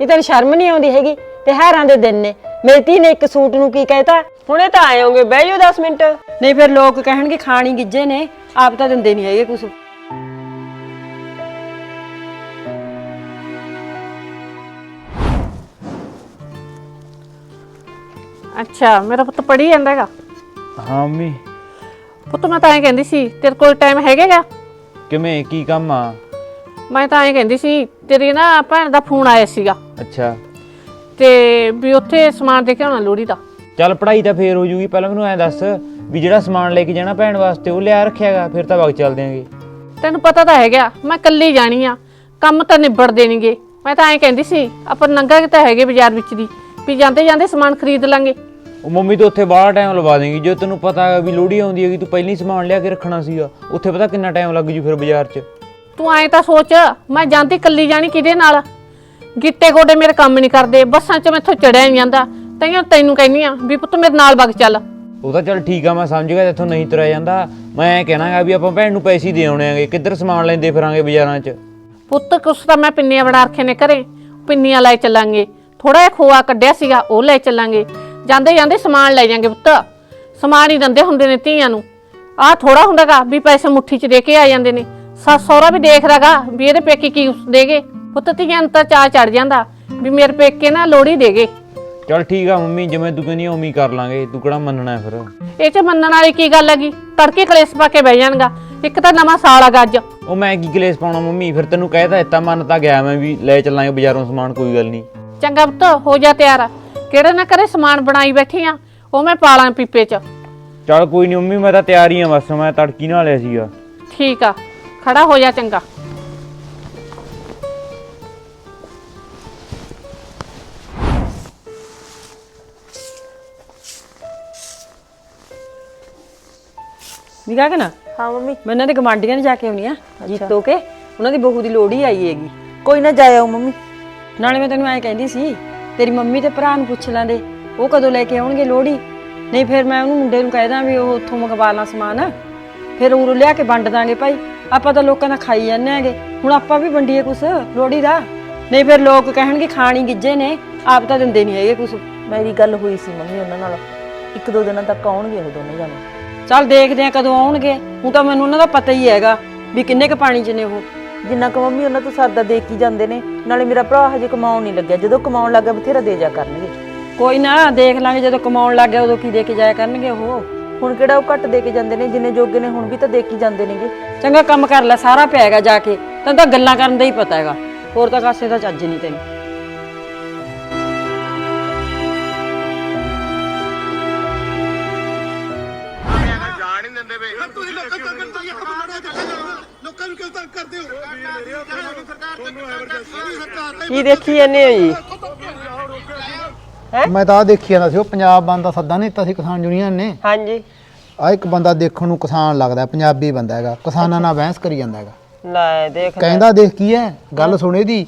ਇਹ ਤੈਨੂੰ ਸ਼ਰਮ ਨਹੀਂ ਆਉਂਦੀ ਹੈਗੀ ਤਿਉਹਾਰਾਂ ਦੇ ਦਿਨ ਨੇ। ਮੇਰੀ ਧੀ ਨੇ ਇੱਕ ਸੂਟ ਨੂੰ ਕੀ ਕਹਿਤਾ? ਹੁਣੇ ਤਾਂ ਆਏ ਹੋਗੇ ਬਹਿ ਜਾਓ 10 ਮਿੰਟ। ਨਹੀਂ ਫਿਰ ਲੋਕ ਕਹਿਣਗੇ ਖਾਣੀ ਗਿੱਜੇ ਨੇ ਆਪ ਤਾਂ ਦਿੰਦੇ ਨਹੀਂ ਹੈਗੇ ਕੁਝ ਅੱਛਾ ਮੇਰਾ ਪੁੱਤ ਪੜੀ ਜਾਂਦਾ ਹੈਗਾ? ਹਾਂ ਮੰਮੀ। ਪੁੱਤ ਮੈਂ ਤਾਂ ਐਂ ਕਹਿੰਦੀ ਸੀ ਤੇਰੇ ਕੋਲ ਟਾਈਮ ਹੈਗਾਗਾ? ਕਿਵੇਂ ਕੀ ਕੰਮ ਆ? ਮੈਂ ਤਾਂ ਐਂ ਕਹਿੰਦੀ ਸੀ ਤੇਰੀ ਨਾ ਭੈਣ ਦਾ ਫੋਨ ਆਇਆ ਸੀਗਾ। ਅੱਛਾ। ਤੇ ਵੀ ਉੱਥੇ ਸਮਾਨ ਦੇ ਕੇ ਆਉਣਾ ਲੋੜੀ ਦਾ। ਚੱਲ ਪੜ੍ਹਾਈ ਤਾਂ ਫੇਰ ਹੋ ਜੂਗੀ ਪਹਿਲਾਂ ਮੈਨੂੰ ਐਂ ਦੱਸ ਵੀ ਜਿਹੜਾ ਸਮਾਨ ਲੈ ਕੇ ਜਾਣਾ ਭੈਣ ਵਾਸਤੇ ਉਹ ਲਿਆ ਰੱਖਿਆਗਾ ਫਿਰ ਤਾਂ ਵਗ ਚੱਲਦੇ ਆਂਗੇ ਤੈਨੂੰ ਪਤਾ ਤਾਂ ਹੈਗਾ ਮੈਂ ਇਕੱਲੀ ਜਾਣੀ ਆ ਕੰਮ ਤਾਂ ਨਿਬੜ ਦੇਣਗੇ। ਮੈਂ ਤਾਂ ਐਂ ਕਹਿੰਦੀ ਸੀ ਆਪਾਂ ਨੰਗਾ ਤਾਂ ਹੈਗੇ ਬਾਜ਼ਾਰ ਵਿੱਚ ਦੀ ਵੀ ਜਾਂਦੇ ਜਾਂਦੇ ਸਮਾਨ ਖਰੀਦ ਲਾਂਗੇ। ਉਹ ਮੰਮੀ ਤਾਂ ਉੱਥੇ ਬਾਹਲਾ ਟਾਈਮ ਲਵਾ ਦੇਂਗੀ ਜੇ ਤੈਨੂੰ ਪਤਾ ਹੈ ਵੀ ਲੋੜੀ ਆਉਂਦੀ ਹੈਗੀ ਤੂੰ ਪਹਿਲਾਂ ਹੀ ਸਮਾਨ ਲਿਆ ਕੇ ਰੱਖਣਾ ਸੀਗਾ ਉੱਥੇ ਪਤਾ ਕਿੰਨਾ ਟਾਈਮ ਲੱਗ ਜੂ ਫਿਰ ਬਾਜ਼ਾਰ 'ਚ। ਤੂੰ ਐਂ ਤਾਂ ਸੋਚ ਮੈਂ ਜਾਂਦੀ ਇਕੱਲੀ ਜਾਣੀ ਕਿਹਦੇ ਨਾਲ? ਗਿੱਟੇ ਗੋਡੇ ਮੇਰੇ ਕੰਮ ਨਹੀਂ ਕਰਦੇ ਬੱਸਾਂ 'ਚ ਮੈਥੋਂ ਚੜਿਆ ਨਹੀਂ ਜਾਂਦਾ। ਤੈਨੂੰ ਤੈਨੂੰ ਕਹਿੰਨੀ ਆ ਵੀ ਪੁੱਤ ਮੇਰੇ ਨਾਲ ਵਗ ਚੱਲ। ਉਹ ਤਾਂ ਚੱਲ ਠੀਕ ਆ ਮੈਂ ਸਮਝ ਗਿਆ ਇੱਥੋਂ ਨਹੀਂ ਤੁਰਿਆ ਜਾਂਦਾ। ਮੈਂ ਐਂ ਕਹਿਣਾਗਾ ਵੀ ਆਪਾਂ ਭੈਣ ਨੂੰ ਪੈਸੇ ਦੇ ਆਉਣੇ ਆਂਗੇ ਕਿੱਧਰ ਸਮਾਨ ਲੈਂਦੇ ਫਿਰਾਂਗੇ ਬਾਜ਼ਾਰਾਂ 'ਚ? ਪੁੱਤ ਕੁਛ ਤਾਂ ਮੈਂ ਪਿੰਨੀਆਂ ਬਣਾ ਰੱਖੇ ਨੇ ਘਰੇ। ਪਿੰਨੀਆਂ ਲੈ ਚੱਲਾਂਗੇ। ਥੋੜਾ ਜਿਹਾ ਖੋਆ ਕੱਢਿਆ ਸੀਗਾ ਉਹ ਲੈ ਚੱਲਾਂਗੇ। ਜਾਂਦੇ ਜਾਂਦੇ ਸਮਾਨ ਲੈ ਜਾਾਂਗੇ ਪੁੱਤ। ਸਮਾਨ ਹੀ ਦੰਦੇ ਹੁੰਦੇ ਨੇ ਧੀਆਂ ਨੂੰ। ਆਹ ਥੋੜਾ ਹੁੰਦਾਗਾ ਵੀ ਪੈਸੇ ਮੁੱਠੀ 'ਚ ਦੇ ਕੇ ਆ ਜਾਂਦੇ ਨੇ। ਸੱਸ ਸਹੁਰਾ ਵੀ ਦੇਖਦਾਗਾ ਵੀ ਇਹਦੇ ਪੇਕੇ ਕੀ ਦੇਗੇ। ਪੁੱਤ ਧੀਆਂ ਨੂੰ ਤਾਂ ਚਾਹ ਚੜ ਜਾਂਦਾ ਵੀ ਮੇਰੇ ਪੇਕੇ ਨਾ ਲੋੜੀ ਦੇਗੇ। ਚੱਲ ਠੀਕ ਆ ਮੰਮੀ ਜਿਵੇਂ ਤੂੰ ਕਹਿੰਦੀ ਆ ਉਵੇਂ ਹੀ ਕਰ ਲਾਂਗੇ। ਤੂੰ ਕਿਹੜਾ ਮੰਨਣਾ ਹੈ ਫਿਰ? ਇਹ 'ਚ ਮੰਨਣ ਵਾਲੀ ਕੀ ਗੱਲ ਹੈਗੀ? ਤੜਕੇ ਕਲੇਸ਼ ਪਾ ਕੇ ਬਹਿ ਜਾਣਗਾ। ਇੱਕ ਤਾਂ ਨਵਾਂ ਸਾਲ ਹੈਗਾ ਅੱਜ। ਉਹ ਮੈਂ ਕੀ ਕਲੇਸ਼ ਪਾਉਣਾ ਮੰਮੀ? ਫਿਰ ਤੈਨੂੰ ਕਹਿ ਦਿੱਤਾ ਮੰਨ ਤਾਂ ਗਿਆ ਮੈਂ ਵੀ ਲੈ ਚੱਲਾਂਗੇ ਬਾਜ਼ਾਰੋਂ ਸਮਾਨ ਕੋਈ ਗੱਲ ਨਹੀਂ। ਚੰਗਾ ਪੁੱਤ ਹੋ ਜਾ ਤਿਆਰ। ਕਿਹੜੇ ਨਾ ਕਰੇ ਸਮਾਨ ਬਣਾਈ ਬੈਠੀ ਆ ਉਹ ਮੈਂ ਪਾਲਾਂ ਪੀਪੇ 'ਚ। ਚੱਲ ਕੋਈ ਨਹੀਂ ਮੰਮੀ ਮੈਂ ਤਾਂ ਤਿਆਰ ਹੀ ਆ ਬਸ। ਮੈਂ ਤੜਕੀ ਨਾਲ ਲਿਆ ਸੀਗਾ। ਠੀਕ ਆ। ਖੜਾ ਹੋ ਜਾ ਚੰਗਾ। ਨਿਕਾ ਕੇ ਨਾ? ਹਾਂ ਮੰਮੀ। ਮੈਂ ਇਹਨਾਂ ਦੇ ਗਵਾਂਢੀਆਂ ਨੇ ਜਾ ਕੇ ਆਉਣੀ ਆ ਜੀਤੋ ਕੇ। ਉਹਨਾਂ ਦੀ ਬਹੂ ਦੀ ਲੋੜੀ ਆਈ ਹੈਗੀ। ਕੋਈ ਨਾ ਜਾਇਓ ਮੰਮੀ। ਨਾਲੇ ਮੈਂ ਤੈਨੂੰ ਐਂ ਕਹਿੰਦੀ ਸੀ ਤੇਰੀ ਮੰਮੀ ਤੇ ਭਰਾ ਨੂੰ ਪੁੱਛ ਲਾਂਦੇ ਉਹ ਕਦੋਂ ਲੈ ਕੇ ਆਉਣਗੇ ਲੋੜੀ ਨਹੀਂ ਫਿਰ ਮੈਂ ਉਹਨੂੰ ਮੁੰਡੇ ਨੂੰ ਕਹਿ ਦਾਂ ਵੀ ਉਹ ਉੱਥੋਂ ਮੰਗਵਾ ਲਾਂ ਸਮਾਨ। ਫਿਰ ਉਰੋਂ ਲਿਆ ਕੇ ਵੰਡ ਦਾਂਗੇ ਭਾਈ। ਆਪਾਂ ਤਾਂ ਲੋਕਾਂ ਦਾ ਖਾਈ ਜਾਂਦੇ ਆਂਗੇ ਹੁਣ ਆਪਾਂ ਵੀ ਵੰਡੀਏ ਕੁਛ ਲੋੜੀ ਦਾ। ਨਹੀਂ ਫਿਰ ਲੋਕ ਕਹਿਣਗੇ ਖਾਣੀ ਗਿੱਜੇ ਨੇ ਆਪ ਤਾਂ ਦਿੰਦੇ ਨਹੀਂ ਹੈਗੇ ਕੁਛ। ਮੇਰੀ ਗੱਲ ਹੋਈ ਸੀ ਮੰਮੀ ਉਹਨਾਂ ਨਾਲ। ਇੱਕ ਦੋ ਦਿਨਾਂ ਤੱਕ ਆਉਣਗੇ ਉਹ ਦੋਨੇ ਜਾਣੇ। ਚੱਲ ਦੇਖਦੇ ਆ ਕਦੋਂ ਆਉਣਗੇ। ਹੁਣ ਤਾਂ ਮੈਨੂੰ ਉਹਨਾਂ ਦਾ ਪਤਾ ਹੀ ਹੈਗਾ ਵੀ ਕਿੰਨੇ ਕ ਪਾਣੀ 'ਚ ਨੇ ਉਹ। ਜਿੰਨਾ ਕੁ ਮੰਮੀ ਉਹਨਾਂ ਤੋਂ ਸਰਦਾ ਦੇ ਕੇ ਹੀ ਜਾਂਦੇ ਨੇ ਨਾਲੇ ਮੇਰਾ ਭਰਾ ਹਜੇ ਕਮਾਉਣ ਨਹੀਂ ਲੱਗਿਆ। ਜਦੋਂ ਕਮਾਉਣ ਲੱਗਾ ਬਥੇਰਾ ਦੇ ਜਾ ਕਰਨਗੇ। ਕੋਈ ਨਾ ਦੇਖ ਲਾਂਗੇ ਜਦੋਂ ਕਮਾਉਣ ਲੱਗ ਗਿਆ ਉਦੋਂ ਕੀ ਦੇ ਕੇ ਜਾਇਆ ਕਰਨਗੇ ਉਹ। ਹੁਣ ਕਿਹੜਾ ਉਹ ਘੱਟ ਦੇ ਕੇ ਜਾਂਦੇ ਨੇ ਜਿੰਨੇ ਜੋਗੇ ਨੇ ਹੁਣ ਵੀ ਤਾਂ ਦੇ ਕੇ ਜਾਂਦੇ ਨੇਗੇ। ਚੰਗਾ ਕੰਮ ਕਰ ਲੈ ਸਾਰਾ ਪਿਆ ਹੈਗਾ ਜਾ ਕੇ। ਤੈਨੂੰ ਤਾਂ ਗੱਲਾਂ ਕਰਨ ਦਾ ਹੀ ਪਤਾ ਹੈਗਾ। ਹੋਰ ਤਾਂ ਕਾਸੇ ਦਾ ਚੱਜ ਨਹੀਂ ਤੈਨੂੰ। ਤੁਸੀਂ ਲੋਕਾਂ ਨੂੰ ਤੁਸੀਂ ਲੋਕਾਂ ਨੂੰ ਕਿਉਂ ਤੰਗ ਕਰਦੇ ਹੋ ਸਰਕਾਰ ਕੀ ਦੇਖੀ ਜਾਂਦੇ ਹੋ ਜੀ? ਮੈਂ ਤਾਂ ਆ ਦੇਖੀ ਜਾਂਦਾ ਸੀ ਉਹ ਪੰਜਾਬ ਬੰਦ ਦਾ ਸੱਦਾ ਨਹੀਂ ਦਿੱਤਾ ਸੀ ਕਿਸਾਨ ਯੂਨੀਅਨ ਨੇ। ਹਾਂਜੀ। ਆ ਇੱਕ ਬੰਦਾ ਦੇਖਣ ਨੂੰ ਕਿਸਾਨ ਲੱਗਦਾ ਪੰਜਾਬੀ ਬੰਦਾ ਹੈਗਾ ਕਿਸਾਨਾਂ ਨਾਲ ਬਹਿਸ ਕਰੀ ਜਾਂਦਾ ਹੈਗਾ। ਲੈ ਦੇਖ ਕਹਿੰਦਾ ਦੇਖ ਕੀ ਹੈ ਗੱਲ ਸੁਣੇ ਦੀ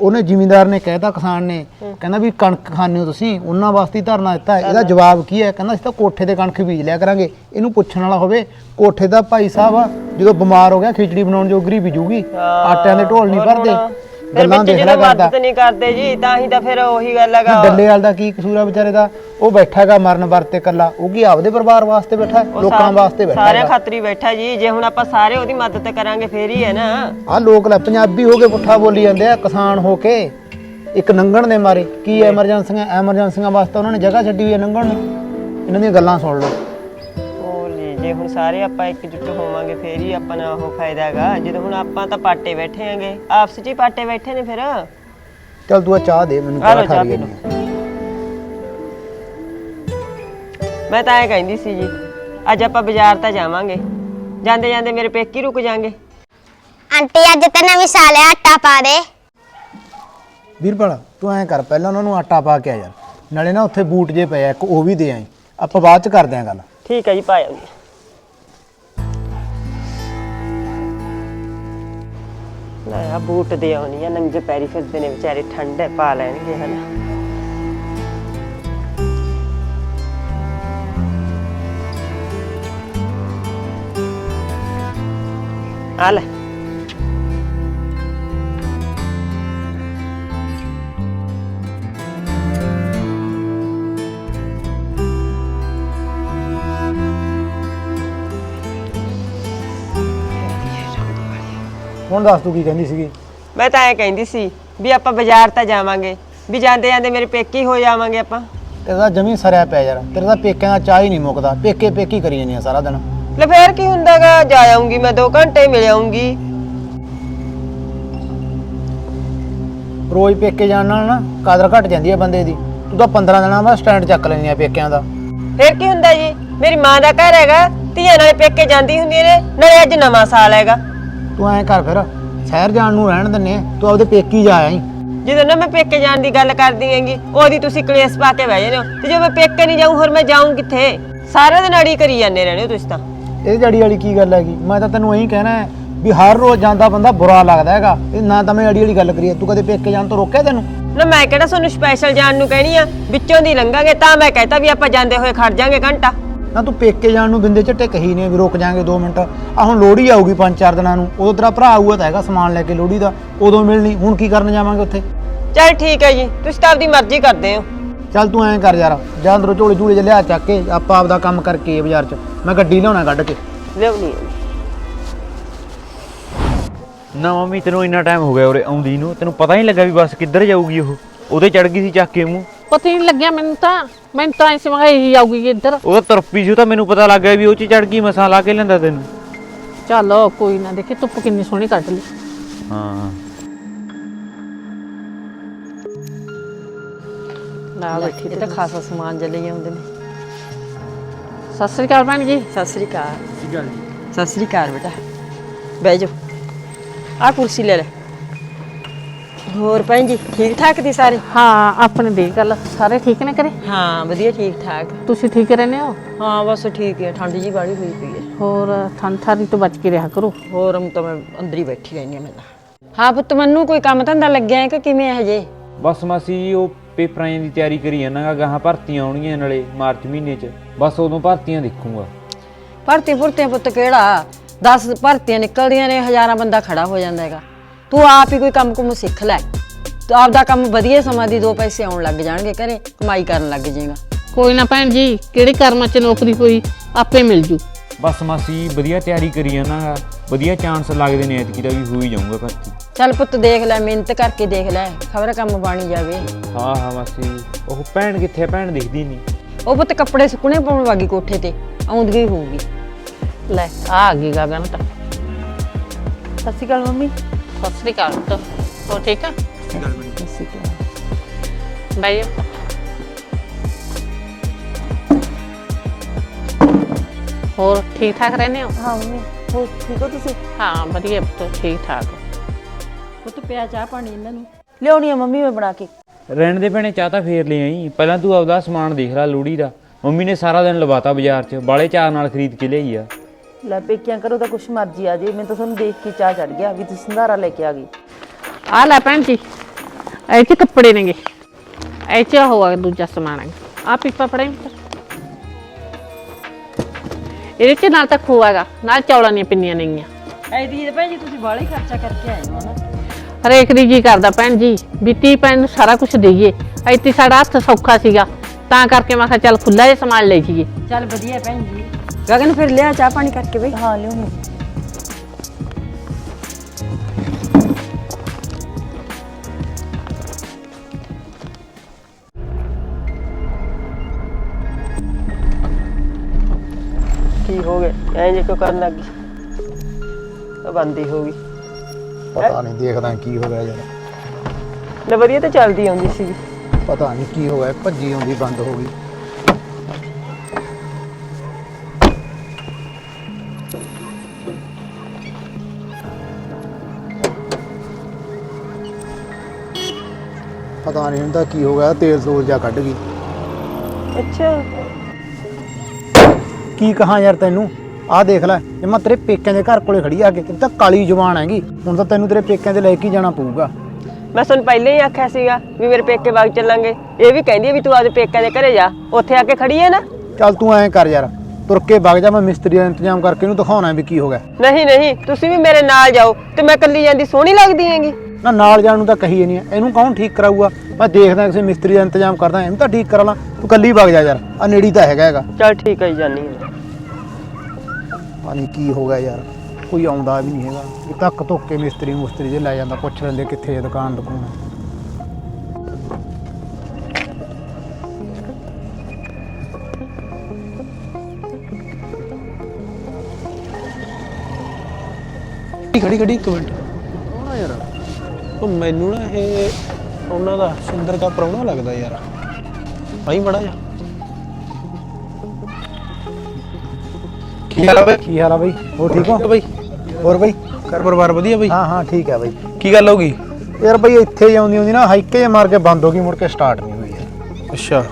ਉਹਨੇ ਜ਼ਿਮੀਂਦਾਰ ਨੇ ਕਹਿਤਾ ਕਿਸਾਨ ਨੇ ਕਹਿੰਦਾ ਵੀ ਕਣਕ ਖਾਣੇ ਹੋ ਤੁਸੀਂ ਉਹਨਾਂ ਵਾਸਤੇ ਹੀ ਧਰਨਾ ਦਿੱਤਾ। ਹੈ। ਇਹਦਾ ਜਵਾਬ ਕੀ ਹੈ? ਕਹਿੰਦਾ ਅਸੀਂ ਤਾਂ ਕੋਠੇ ਤੇ ਕਣਕ ਬੀਜ ਲਿਆ ਕਰਾਂਗੇ। ਇਹਨੂੰ ਪੁੱਛਣ ਵਾਲਾ ਹੋਵੇ ਕੋਠੇ ਦਾ ਭਾਈ ਸਾਹਿਬ ਆ ਜਦੋਂ ਬਿਮਾਰ ਹੋ ਗਿਆ ਖਿਚੜੀ ਬਣਾਉਣ ਜੋਗਰੀ ਬੀਜੂਗੀ ਆਟਿਆਂ ਦੇ ਢੋਲ ਨਹੀਂ ਭਰਦੇ। ਗੱਲਾਂ ਦੇਖ ਲਿਆ ਕਰਦਾ ਮਦਦ ਨਹੀਂ ਕਰਦੇ ਜੀ ਤਾਂ ਹੀ ਤਾਂ ਫਿਰ ਉਹੀ ਗੱਲ ਹੈਗਾ ਡੱਲੇ ਵਾਲ ਦਾ ਕੀ ਕਸੂਰ ਆ ਵਿਚਾਰੇ ਦਾ? ਉਹ ਬੈਠਾ ਹੈਗਾ ਮਰਨ ਵਰਤੇ ਕੱਲਾ ਉਹ ਕੀ ਆਪਦੇ ਪਰਿਵਾਰ ਵਾਸਤੇ ਬੈਠਾ ਹੈ, ਲੋਕਾਂ ਵਾਸਤੇ ਬੈਠਾ ਸਾਰਿਆਂ ਹੈਗਾ। ਖਾਤਰੀ ਬੈਠਾ ਜੀ। ਜੇ ਹੁਣ ਆਪਾਂ ਸਾਰੇ ਉਹਦੀ ਮਦਦ ਕਰਾਂਗੇ ਫੇਰ ਹੀ ਹੈ ਨਾ। ਆ ਲੋਕ ਲੈ ਪੰਜਾਬੀ ਹੋ ਕੇ ਪੁੱਠਾ ਬੋਲੀ ਜਾਂਦੇ ਆ ਕਿਸਾਨ ਹੋ ਕੇ। ਇੱਕ ਨੰਗਣ ਦੇ ਮਾਰੇ। ਕੀ ਐਮਰਜੈਂਸੀਆਂ ਐਮਰਜੈਂਸੀਆਂ ਵਾਸਤੇ ਉਹਨਾਂ ਨੇ ਜਗ੍ਹਾ ਛੱਡੀ ਹੋਈ ਹੈ ਨੰਗਣ ਨੂੰ। ਇਹਨਾਂ ਦੀਆਂ ਗੱਲਾਂ ਸੁਣ ਲਓ। ਜੇ ਹੁਣ ਸਾਰੇ ਆਪਾਂ ਇਕਜੁੱਟ ਹੋਵਾਂਗੇ ਫੇਰ ਹੀ ਆਪਾਂ ਨੂੰ ਉਹ ਫਾਇਦਾ ਹੈਗਾ। ਜਦੋਂ ਹੁਣ ਆਪਾਂ ਤਾਂ ਪਾਟੇ ਬੈਠੇ ਆਂਗੇ ਆਪਸ ਵਿੱਚ ਹੀ ਪਾਟੇ ਬੈਠੇ ਨੇ ਫਿਰ। ਚੱਲ ਤੂੰ ਆ ਚਾਹ ਦੇ ਮੈਨੂੰ ਲਓ ਚਾਹ ਚਾਹ ਖਾ ਲਈ। ਮੈਂ ਤਾਂ ਐ ਕਹਿੰਦੀ ਸੀ ਜੀ ਅੱਜ ਆਪਾਂ ਬਾਜ਼ਾਰ ਤਾਂ ਜਾਵਾਂਗੇ। ਜਾਂਦੇ ਜਾਂਦੇ ਮੇਰੇ ਪੇਕੀ ਰੁਕ ਜਾਾਂਗੇ। ਆਂਟੀ ਅੱਜ ਤਾਂ ਨਵੀਂ ਸਾਲ ਹੈ ਆਟਾ ਪਾ ਦੇ। ਵੀਰਪਾਲ ਤੂੰ ਐਂ ਕਰ ਪਹਿਲਾਂ ਉਹਨਾਂ ਨੂੰ ਆਟਾ ਪਾ ਕੇ ਆ ਯਾਰ। ਨਾਲੇ ਨਾ ਉੱਥੇ ਬੂਟ ਜੇ ਪਏ ਆ ਇੱਕ ਉਹ ਵੀ ਦੇ ਆਈ। ਆਪਾਂ ਬਾਅਦ ਚ ਕਰਦੇ ਆਂ ਗੱਲ। ਠੀਕ ਹੈ ਜੀ ਪਾ ਆਉਂਗੀ ਲੈ ਆ, ਬੂਟ ਦੇ ਆਉਣੀ ਆ, ਨੰਗੇ ਪੈਰੀ ਫਿਰਦੇ ਨੇ ਵਿਚਾਰੇ, ਠੰਡ ਹੈ ਪਾ ਲੈਣਗੇ, ਹਨਾ। ਆ ਲੈ। ਹੁਣ ਦੱਸ ਤੂੰ ਕੀ ਕਹਿੰਦੀ ਸੀਗੀ? ਮੈਂ ਤਾਂ ਐ ਕਹਿੰਦੀ ਸੀ ਵੀ ਆਪਾਂ ਬਾਜ਼ਾਰ ਤਾਂ ਜਾਵਾਂਗੇ ਵੀ ਜਾਂਦੇ ਜਾਂਦੇ ਮੇਰੇ ਪੇਕੇ ਹੀ ਜਾਵਾਂਗੇ ਆਪਾਂ। ਤੇਰਾ ਤਾਂ ਜਮੀ ਸਰਿਆ ਪਿਆ ਯਾਰ ਤੇਰੇ ਤਾਂ ਪੇਕਿਆਂ ਦਾ ਚਾਹ ਹੀ ਨਹੀਂ ਮੁੱਕਦਾ ਪੇਕੇ ਪੇਕੀ ਕਰੀ ਜਾਂਦੀ ਆ ਸਾਰਾ ਦਿਨ। ਲੈ ਫੇਰ ਕੀ ਹੁੰਦਾਗਾ ਜਾ ਆਉਂਗੀ ਮੈਂ 2 ਘੰਟੇ ਮਿਲ ਆਉਂਗੀ ਰੋਜ਼ ਪੇਕੇ ਜਾਣ ਨਾਲ ਨਾ ਕਦਰ ਘਟ ਜਾਂਦੀ ਹੈ ਬੰਦੇ ਦੀ। ਤੂੰ ਤਾਂ 15 ਦਿਨਾਂ ਬਾਅਦ ਸਟੈਂਡ ਚੱਕ ਲੈਂਦੀ ਆ ਪੇਕਿਆਂ ਦਾ। ਫੇਰ ਕੀ ਹੁੰਦਾ ਜੀ? ਮੇਰੀ ਮਾਂ ਦਾ ਘਰ ਹੈਗਾ ਧੀਆਂ ਨਾਲੇ ਪੇਕੇ ਜਾਂਦੀ ਹੁੰਦੀਆਂ ਨੇ ਨਾਲੇ ਅੱਜ ਨਵਾਂ ਸਾਲ ਹੈਗਾ। ਤੂੰ ਐਂ ਕਰ ਫਿਰ ਸ਼ਹਿਰ ਜਾਣ ਨੂੰ ਰਹਿਣ ਦਿੰਨੇ ਤੂੰ ਆਪਦੇ ਪੇਕੀ ਜਾ ਆਈ। ਜਦੋਂ ਨਾ ਮੈਂ ਪੇਕੇ ਜਾਣ ਦੀ ਗੱਲ ਕਰਦੀ ਹੈਗੀ ਉਹਦੀ ਤੁਸੀਂ ਕਲੇਸ਼ ਪਾ ਕੇ ਬਹਿ ਜਾਂਦੇ ਹੋ ਤੇ ਜੇ ਮੈਂ ਪੇਕੇ ਨਹੀਂ ਜਾਊਂ ਹੋਰ ਮੈਂ ਜਾਊਂ ਕਿੱਥੇ? ਸਾਰਾ ਦਿਨ ਅੜੀ ਕਰੀ ਜਾਂਦੇ ਰਹਿੰਦੇ ਹੋ ਤੁਸੀਂ ਤਾਂ। ਇਹ ਜੜੀ ਵਾਲੀ ਕੀ ਗੱਲ ਹੈਗੀ? ਮੈਂ ਤਾਂ ਤੈਨੂੰ ਇਹੀ ਕਹਿਣਾ ਹੈ ਵੀ ਹਰ ਰੋਜ਼ ਜਾਂਦਾ ਬੰਦਾ ਬੁਰਾ ਲੱਗਦਾ ਹੈਗਾ। ਇਹ ਨਾ ਤਾਂ ਮੈਂ ਅੜੀ ਵਾਲੀ ਗੱਲ ਕਰੀ ਹੈ, ਤੂੰ ਕਦੇ ਪੇਕੇ ਜਾਣ ਤੋਂ ਰੋਕਿਆ ਤੈਨੂੰ? ਨਾ ਮੈਂ ਕਿਹੜਾ ਤੁਹਾਨੂੰ ਸਪੈਸ਼ਲ ਜਾਣ ਨੂੰ ਕਹਿਣੀ ਆ ਵਿੱਚੋਂ ਦੀ ਲੰਘਾਂਗੇ ਤਾਂ ਮੈਂ ਕਹਤਾ ਵੀ ਆਪਾਂ ਜਾਂਦੇ ਹੋਏ ਖੜ ਜਾਾਂਗੇ ਘੰਟਾ। ਨਾ ਤੂੰ ਪੇਕੇ ਜਾਣ ਨੂੰ ਬਿੰਦੇ ਝੱਟੇ ਕਹੀ ਨੇ ਵੀ ਰੁਕ ਜਾਾਂਗੇ 2 ਮਿੰਟ। ਆ ਹੁਣ ਲੋਹੜੀ ਆਊਗੀ 5-4 ਦਿਨਾਂ ਨੂੰ ਉਦੋਂ ਤੇਰਾ ਭਰਾ ਆਊਗਾ ਤਾਂ ਹੈਗਾ ਸਮਾਨ ਲੈ ਕੇ ਲੋਹੜੀ ਦਾ ਉਦੋਂ ਮਿਲਣੀ ਹੁਣ ਕੀ ਕਰਨ ਜਾਵਾਂਗੇ ਉੱਥੇ? ਚਲ ਠੀਕ ਹੈ ਜੀ ਤੁਸੀਂ ਤਾਂ ਆਪਦੀ ਮਰਜ਼ੀ ਕਰਦੇ ਹੋ। ਚੱਲ ਤੂੰ ਐਂ ਕਰ ਯਾਰ ਜਾਂ ਅੰਦਰੋਂ ਝੋਲੇ ਝੂਲੇ ਜਿਹਾ ਲਿਆ ਚੱਕ ਕੇ ਆਪਾਂ ਆਪਦਾ ਕੰਮ ਕਰਕੇ ਬਾਜ਼ਾਰ 'ਚ ਮੈਂ ਗੱਡੀ ਲਿਆਉਣਾ ਕੱਢ ਕੇ। ਲਿਆਉਣੀ। ਨਾ ਮੰਮੀ ਤੈਨੂੰ ਇੰਨਾ ਟਾਈਮ ਹੋ ਗਿਆ ਉਰੇ ਆਉਂਦੀ ਨੂੰ ਤੈਨੂੰ ਪਤਾ ਨਹੀਂ ਲੱਗਾ ਵੀ ਬੱਸ ਕਿੱਧਰ ਜਾਊਗੀ ਉਹ ਉਹਦੇ ਚੜ ਗਈ ਸੀ ਚੱਕ ਕੇ ਮੂੰਹ। ਪਤਾ ਹੀ ਨਹੀਂ ਲੱਗਿਆ ਮੈਨੂੰ ਤਾਂ। ਮੈਨੂੰ ਤਾਂ ਐਸੀ ਮੈਂ ਇਹੀ ਆਊਗੀ ਇੱਧਰ। ਉਹ ਤਰਪੀ ਸੀ ਉਹ ਤਾਂ ਮੈਨੂੰ ਪਤਾ ਲੱਗ ਗਿਆ ਵੀ ਉਹ ਚ ਚੜ ਗਈ ਮਸਾਂ ਲਾ ਕੇ ਲੈਂਦਾ ਤੈਨੂੰ। ਚੱਲ ਕੋਈ ਨਾ ਦੇਖੀ ਧੁੱਪ ਕਿੰਨੀ ਸੋਹਣੀ ਕੱਢ ਲਈ। ਹਾਂ। ਨਾਲ ਬੈਠੀ ਤੇ ਤਾਂ। ਖਾਸਾ ਸਮਾਨ ਜਲੇ ਆਉਂਦੇ ਨੇ। ਸਤਿ ਸ੍ਰੀ ਅਕਾਲ ਭੈਣ ਜੀ। ਸਤਿ ਸ੍ਰੀ ਅਕਾਲ। ਸਤਿ ਸ੍ਰੀ ਅਕਾਲ ਬੇਟਾ। ਬਹਿ ਜਾ ਆ ਕੁਰਸੀ ਲੈ ਲੈ। ਹੋਰ ਭੈਣ ਜੀ ਠੀਕ ਠਾਕ ਦੀ ਸਾਰੇ? ਹਾਂ ਆਪਣੇ ਦੇ ਗੱਲ। ਸਾਰੇ ਠੀਕ ਨੇ ਕਰੇ ਹਾਂ ਵਧੀਆ ਠੀਕ ਠਾਕ। ਤੁਸੀਂ ਠੀਕ ਰਹਿੰਦੇ ਹੋ? ਹਾਂ ਬਸ ਠੀਕ ਹੈ ਠੰਡ ਜੀ ਬਾੜੀ ਹੋਈ ਪਈ ਹੈ। ਹੋਰ ਠੰਡ ਠਾਰੀ ਤੋਂ ਬਚ ਕੇ ਰਿਹਾ ਕਰੋ। ਹੋਰ ਹਮ ਤਾਂ ਮੈਂ ਅੰਦਰ ਹੀ ਬੈਠੀ ਰਹਿੰਦੀ ਹਾਂ ਮੈਂ ਤਾਂ। ਹਾਂ ਪੁੱਤ ਮੈਨੂੰ ਕੋਈ ਕੰਮ ਧੰਦਾ ਲੱਗਿਆ ਹੈ ਕਿ ਕਿਵੇਂ ਹੈ ਹਜੇ? ਬਸ ਮਾਸੀ ਜੀ ਉਹ ਪੇਪਰਾਂ ਦੀ ਤਿਆਰੀ ਕਰੀ ਜਾਣਾ ਗਾਹਾਂ ਭਰਤੀਆਂ ਆਉਣਗੀਆਂ ਨਾਲੇ ਮਾਰਚ ਮਹੀਨੇ ਚ। ਬਸ ਉਦੋਂ ਭਰਤੀਆਂ ਦੇਖੂੰਗਾ। ਭਰਤੀ ਭੁਰਤੀਆਂ ਪੁੱਤ ਕਿਹੜਾ? 10 ਭਰਤੀਆਂ ਨਿਕਲਦੀਆਂ ਨੇ ਹਜ਼ਾਰਾਂ ਬੰਦਾ ਖੜਾ ਹੋ ਜਾਂਦਾ ਹੈਗਾ। ਤੂੰ ਆਪ ਹੀ ਕੋਈ ਕੰਮ ਕੁਮ ਸਿੱਖ ਲੈ। ਤੂੰ ਆਪਦਾ ਕੰਮ ਵਧੀਆ ਸਮਾਂ ਦੀ ਦੋ ਪੈਸੇ ਆਉਣ ਲੱਗ ਜਾਣਗੇ ਘਰੇ ਕਮਾਈ ਕਰਨ ਲੱਗ ਜਾਏਗਾ। ਕੋਈ ਨਾ ਭੈਣ ਜੀ ਕਿਹੜੇ ਕਰਮਾਂ 'ਚ ਨੌਕਰੀ ਹੋਈ ਆਪੇ ਮਿਲ ਜੂ। ਬਸ ਮਾਸੀ ਵਧੀਆ ਤਿਆਰੀ ਕਰੀ ਜਾਣਾ ਵਧੀਆ ਚਾਂਸ ਲੱਗਦੇ ਨੇ ਐਤਕੀ ਦਾ ਵੀ ਹੋ ਹੀ ਜਾਊਗਾ ਭਰਤੀ। ਚੱਲ ਪੁੱਤ ਦੇਖ ਲੈ ਮਿਹਨਤ ਕਰਕੇ ਦੇਖ ਲੈ ਖਬਰ ਕੰਮ ਬਣੀ ਜਾਵੇ। ਹਾਂ ਹਾਂ ਮਾਸੀ। ਉਹ ਭੈਣ ਕਿੱਥੇ? ਭੈਣ ਦਿਖਦੀ ਨਹੀਂ ਉਹ ਪੁੱਤ ਕੱਪੜੇ ਸੁੱਕਣੇ ਪਾਉਣ ਵਾਗੀ ਕੋਠੇ ਤੇ ਆਉਂਦੀ ਹੋਊਗੀ। ਲੈ ਆ ਆ ਗਈ ਗਗਨ ਤਾਂ। ਸਤਿ ਸ਼੍ਰੀ ਅਕਾਲ ਮੰਮੀ। ਸਤਿ ਸ੍ਰੀ ਅਕਾਲ ਹੋ ਠੀਕ ਆ? ਬਾਈ ਹੋਰ ਠੀਕ ਠਾਕ ਰਹਿੰਦੇ ਹੋ? ਹਾਂ ਮੰਮੀ ਹੋਰ ਠੀਕ ਹੋ ਤੁਸੀਂ? ਹਾਂ ਵਧੀਆ ਪੁੱਤ ਠੀਕ ਠਾਕ। ਪੁੱਤ ਪਿਆ ਚਾਹ ਪਾਣੀ ਇਹਨਾਂ ਨੂੰ। ਲਿਆਉਣੀ ਆ ਮੰਮੀ ਮੈਂ ਬਣਾ ਕੇ। ਰਹਿਣ ਦੇ ਭੈਣੇ ਚਾਹ ਤਾਂ ਫੇਰ ਲੈ ਆਈ। ਪਹਿਲਾਂ ਤੂੰ ਆਪਦਾ ਸਮਾਨ ਦੇਖ ਲੈ ਲੋੜੀ ਦਾ। ਮੰਮੀ ਨੇ ਸਾਰਾ ਦਿਨ ਲਵਾਤਾ ਬਾਜ਼ਾਰ 'ਚ ਬਾਲੇ ਚਾਰ ਨਾਲ ਖਰੀਦ ਕੇ ਲਿਆਈ ਆ। ਲੈ ਪੇਕਿਆਂ ਕਰੋ ਤਾਂ ਕੁਛ ਮਰਜ਼ੀ ਆ ਜੇ। ਮੈਨੂੰ ਤਾਂ ਤੁਹਾਨੂੰ ਦੇਖ ਕੇ ਚਾਹ ਚੜ ਗਿਆ ਵੀ ਤੁਸੀਂ ਸੰਧਾਰਾ ਲੈ ਕੇ ਆ ਗਈ ਆ ਲੈ ਭੈਣ ਜੀ ਇਹ 'ਚ ਕੱਪੜੇ ਨੇਗੇ। ਇਹ 'ਚ ਹੋਆ ਦੂਜਾ ਸਮਾਨ ਹੈ ਆ ਪੀਪਾ ਫੜਾਈ ਇਹਦੇ 'ਚ ਨਾਲ ਤਾਂ ਖੋਆਗਾ ਨਾਲ ਚੌਲਾਂ ਦੀਆਂ ਪਿੰਨੀਆਂ ਨੇਗੀਆਂ। ਐਦੀ ਭੈਣ ਜੀ ਤੁਸੀਂ ਬਾਹਲਾ ਹੀ ਖਰਚਾ ਕਰਕੇ ਆਏ ਹੋ ਨਾ। ਹਰੇਕ ਦੀ ਜੀ ਕਰਦਾ ਭੈਣ ਜੀ ਬੀਤੀ ਭੈਣ ਨੂੰ ਸਾਰਾ ਕੁਝ ਦਈਏ। ਇੱਥੇ ਸਾਡਾ ਹੱਥ ਸੌਖਾ ਸੀਗਾ ਤਾਂ ਕਰਕੇ ਮੈਂ ਕਿਹਾ ਚੱਲ ਖੁੱਲਾ ਜਿਹਾ ਸਮਾਨ ਲੈ ਜੀਏ ਚੱਲ ਵਧੀਆ ਭੈਣ ਜੀ। ਗਗਨ ਫਿਰ ਲਿਆ ਚਾਹ ਪਾਣੀ ਕਰਕੇ ਬਈ। ਹਾਂ ਲਿਆਉਣੀ ਕੀ ਹੋ ਗਿਆ? ਐਂ ਜੇ ਕਿਉਂ ਕਰਨ ਲੱਗੀ ਤਾਂ ਬੰਦ ਹੀ ਹੋ ਗਈ। ਪਤਾ ਨਹੀਂ ਦੇਖਦਾ ਕੀ ਹੋ ਗਿਆ ਯਾਰ। ਲੈ ਵਧੀਆ ਤਾਂ ਚੱਲਦੀ ਆਉਂਦੀ ਸੀਗੀ। ਪਤਾ ਨਹੀਂ ਕੀ ਹੋ ਗਿਆ ਭੱਜੀ ਆਉਂਦੀ ਬੰਦ ਹੋ ਗਈ। ਪਤਾ ਨਹੀਂ ਹੁੰਦਾ ਕੀ ਹੋ ਗਿਆ ਤੇਲ ਸੋਲ ਜਾ ਕੱਢ ਗਈ। ਅੱਛਾ। ਕੀ ਕਹਾਂ ਯਾਰ ਤੈਨੂੰ? ਆਹ ਦੇਖ ਲੈ ਜੇ ਮੈਂ ਤੇਰੇ ਪੇਕਿਆਂ ਦੇ ਘਰ ਕੋਲੇ ਖੜੀ ਆ ਕੇ ਤਾਂ ਕਾਲੀ ਜ਼ੁਬਾਨ ਹੈਗੀ ਹੁਣ ਤਾਂ ਤੈਨੂੰ ਤੇਰੇ ਪੇਕਿਆਂ ਦੇ ਲੈ ਕੇ ਹੀ ਜਾਣਾ ਪਊਗਾ। ਮੈਂ ਤੁਹਾਨੂੰ ਪਹਿਲਾਂ ਹੀ ਆਖਿਆ ਸੀਗਾ ਵੀ ਮੇਰੇ ਪੇਕੇ ਬਾਗ ਚੱਲਾਂਗੇ। ਇਹ ਵੀ ਕਹਿੰਦੀ ਵੀ ਤੂੰ ਆਪਦੇ ਪੇਕਿਆਂ ਦੇ ਘਰੇ ਜਾ ਉੱਥੇ ਆ ਕੇ ਖੜੀ ਹੈ ਨਾ। ਚੱਲ ਤੂੰ ਐਂ ਕਰ ਯਾਰ ਤੁਰ ਕੇ ਵਗ ਜਾ ਮੈਂ ਮਿਸਤਰੀ ਦਾ ਇੰਤਜ਼ਾਮ ਕਰਕੇ ਇਹਨੂੰ ਦਿਖਾਉਣਾ ਵੀ ਕੀ ਹੋ ਗਿਆ। ਨਹੀਂ ਨਹੀਂ ਤੁਸੀਂ ਵੀ ਮੇਰੇ ਨਾਲ ਜਾਓ ਤੇ ਮੈਂ ਇਕੱਲੀ ਜਾਂਦੀ ਸੋਹਣੀ ਲੱਗਦੀ ਹੈਗੀ। ਨਾ ਨਾਲ ਜਾਣ ਨੂੰ ਤਾਂ ਕਹੀ ਨਹੀਂ। ਇਹਨੂੰ ਕੌਣ ਠੀਕ ਕਰਾਊਗਾ? ਮੈਂ ਦੇਖਦਾ ਕਿਸੇ ਮਿਸਤਰੀ ਦਾ ਇੰਤਜ਼ਾਮ ਕਰਦਾ ਇਹਨੂੰ ਤਾਂ ਠੀਕ ਕਰਾ ਲਾਂ। ਤੂੰ ਕੱਲੀ ਵਗ ਜਾ ਯਾਰ ਆ ਨੇੜੀ ਤਾਂ ਹੈਗਾ ਹੈਗਾ। ਚਲ ਠੀਕ ਹੈ ਜਾਨੀ ਪਾਣੀ ਕੀ ਹੋ ਗਿਆ ਯਾਰ ਕੋਈ ਆਉਂਦਾ ਵੀ ਨਹੀਂ ਹੈਗਾ। ਇਹ ਤੱਕ ਧੋਕੇ ਮਿਸਤਰੀ ਮੁਸਤਰੀ ਜੇ ਲੈ ਜਾਂਦਾ ਪੁੱਛ ਲੈਂਦੇ ਕਿੱਥੇ ਹੈ ਦੁਕਾਨ ਦੁਕਾਨ। ਖੜੀ ਖੜੀ ਇੱਕ ਮਿੰਟ। ਕੌਣ ਆ ਯਾਰ? ਉਹ ਮੈਨੂੰ ਨਾ ਇਹ ਉਹਨਾਂ ਦਾ ਸੁੰਦਰ ਦਾ ਪ੍ਰਾਹੁਣਾ ਲੱਗਦਾ ਯਾਰ। ਭਾਈ ਬੜਾ ਜਾ। ਕੀ ਹਾਲ ਆ ਬਈ? ਕੀ ਹਾਲ ਆ ਬਈ? ਹੋਰ ਠੀਕ ਹੋ? ਬਈ? ਹੋਰ ਬਈ? ਘਰ ਪਰਿਵਾਰ ਵਧੀਆ ਬਈ? ਹਾਂ ਹਾਂ ਠੀਕ ਹੈ ਬਈ। ਕੀ ਗੱਲ ਹੋ ਗਈ? ਯਾਰ ਬਈ ਇੱਥੇ ਹੀ ਆਉਂਦੀ ਆਉਂਦੀ ਨਾ ਹਾਈਕੇ ਜਿਹੇ ਮਾਰ ਕੇ ਬੰਦ ਹੋ ਗਈ ਮੁੜ ਕੇ ਸਟਾਰਟ ਨਹੀਂ ਹੋਈ ਯਾਰ। ਅੱਛਾ।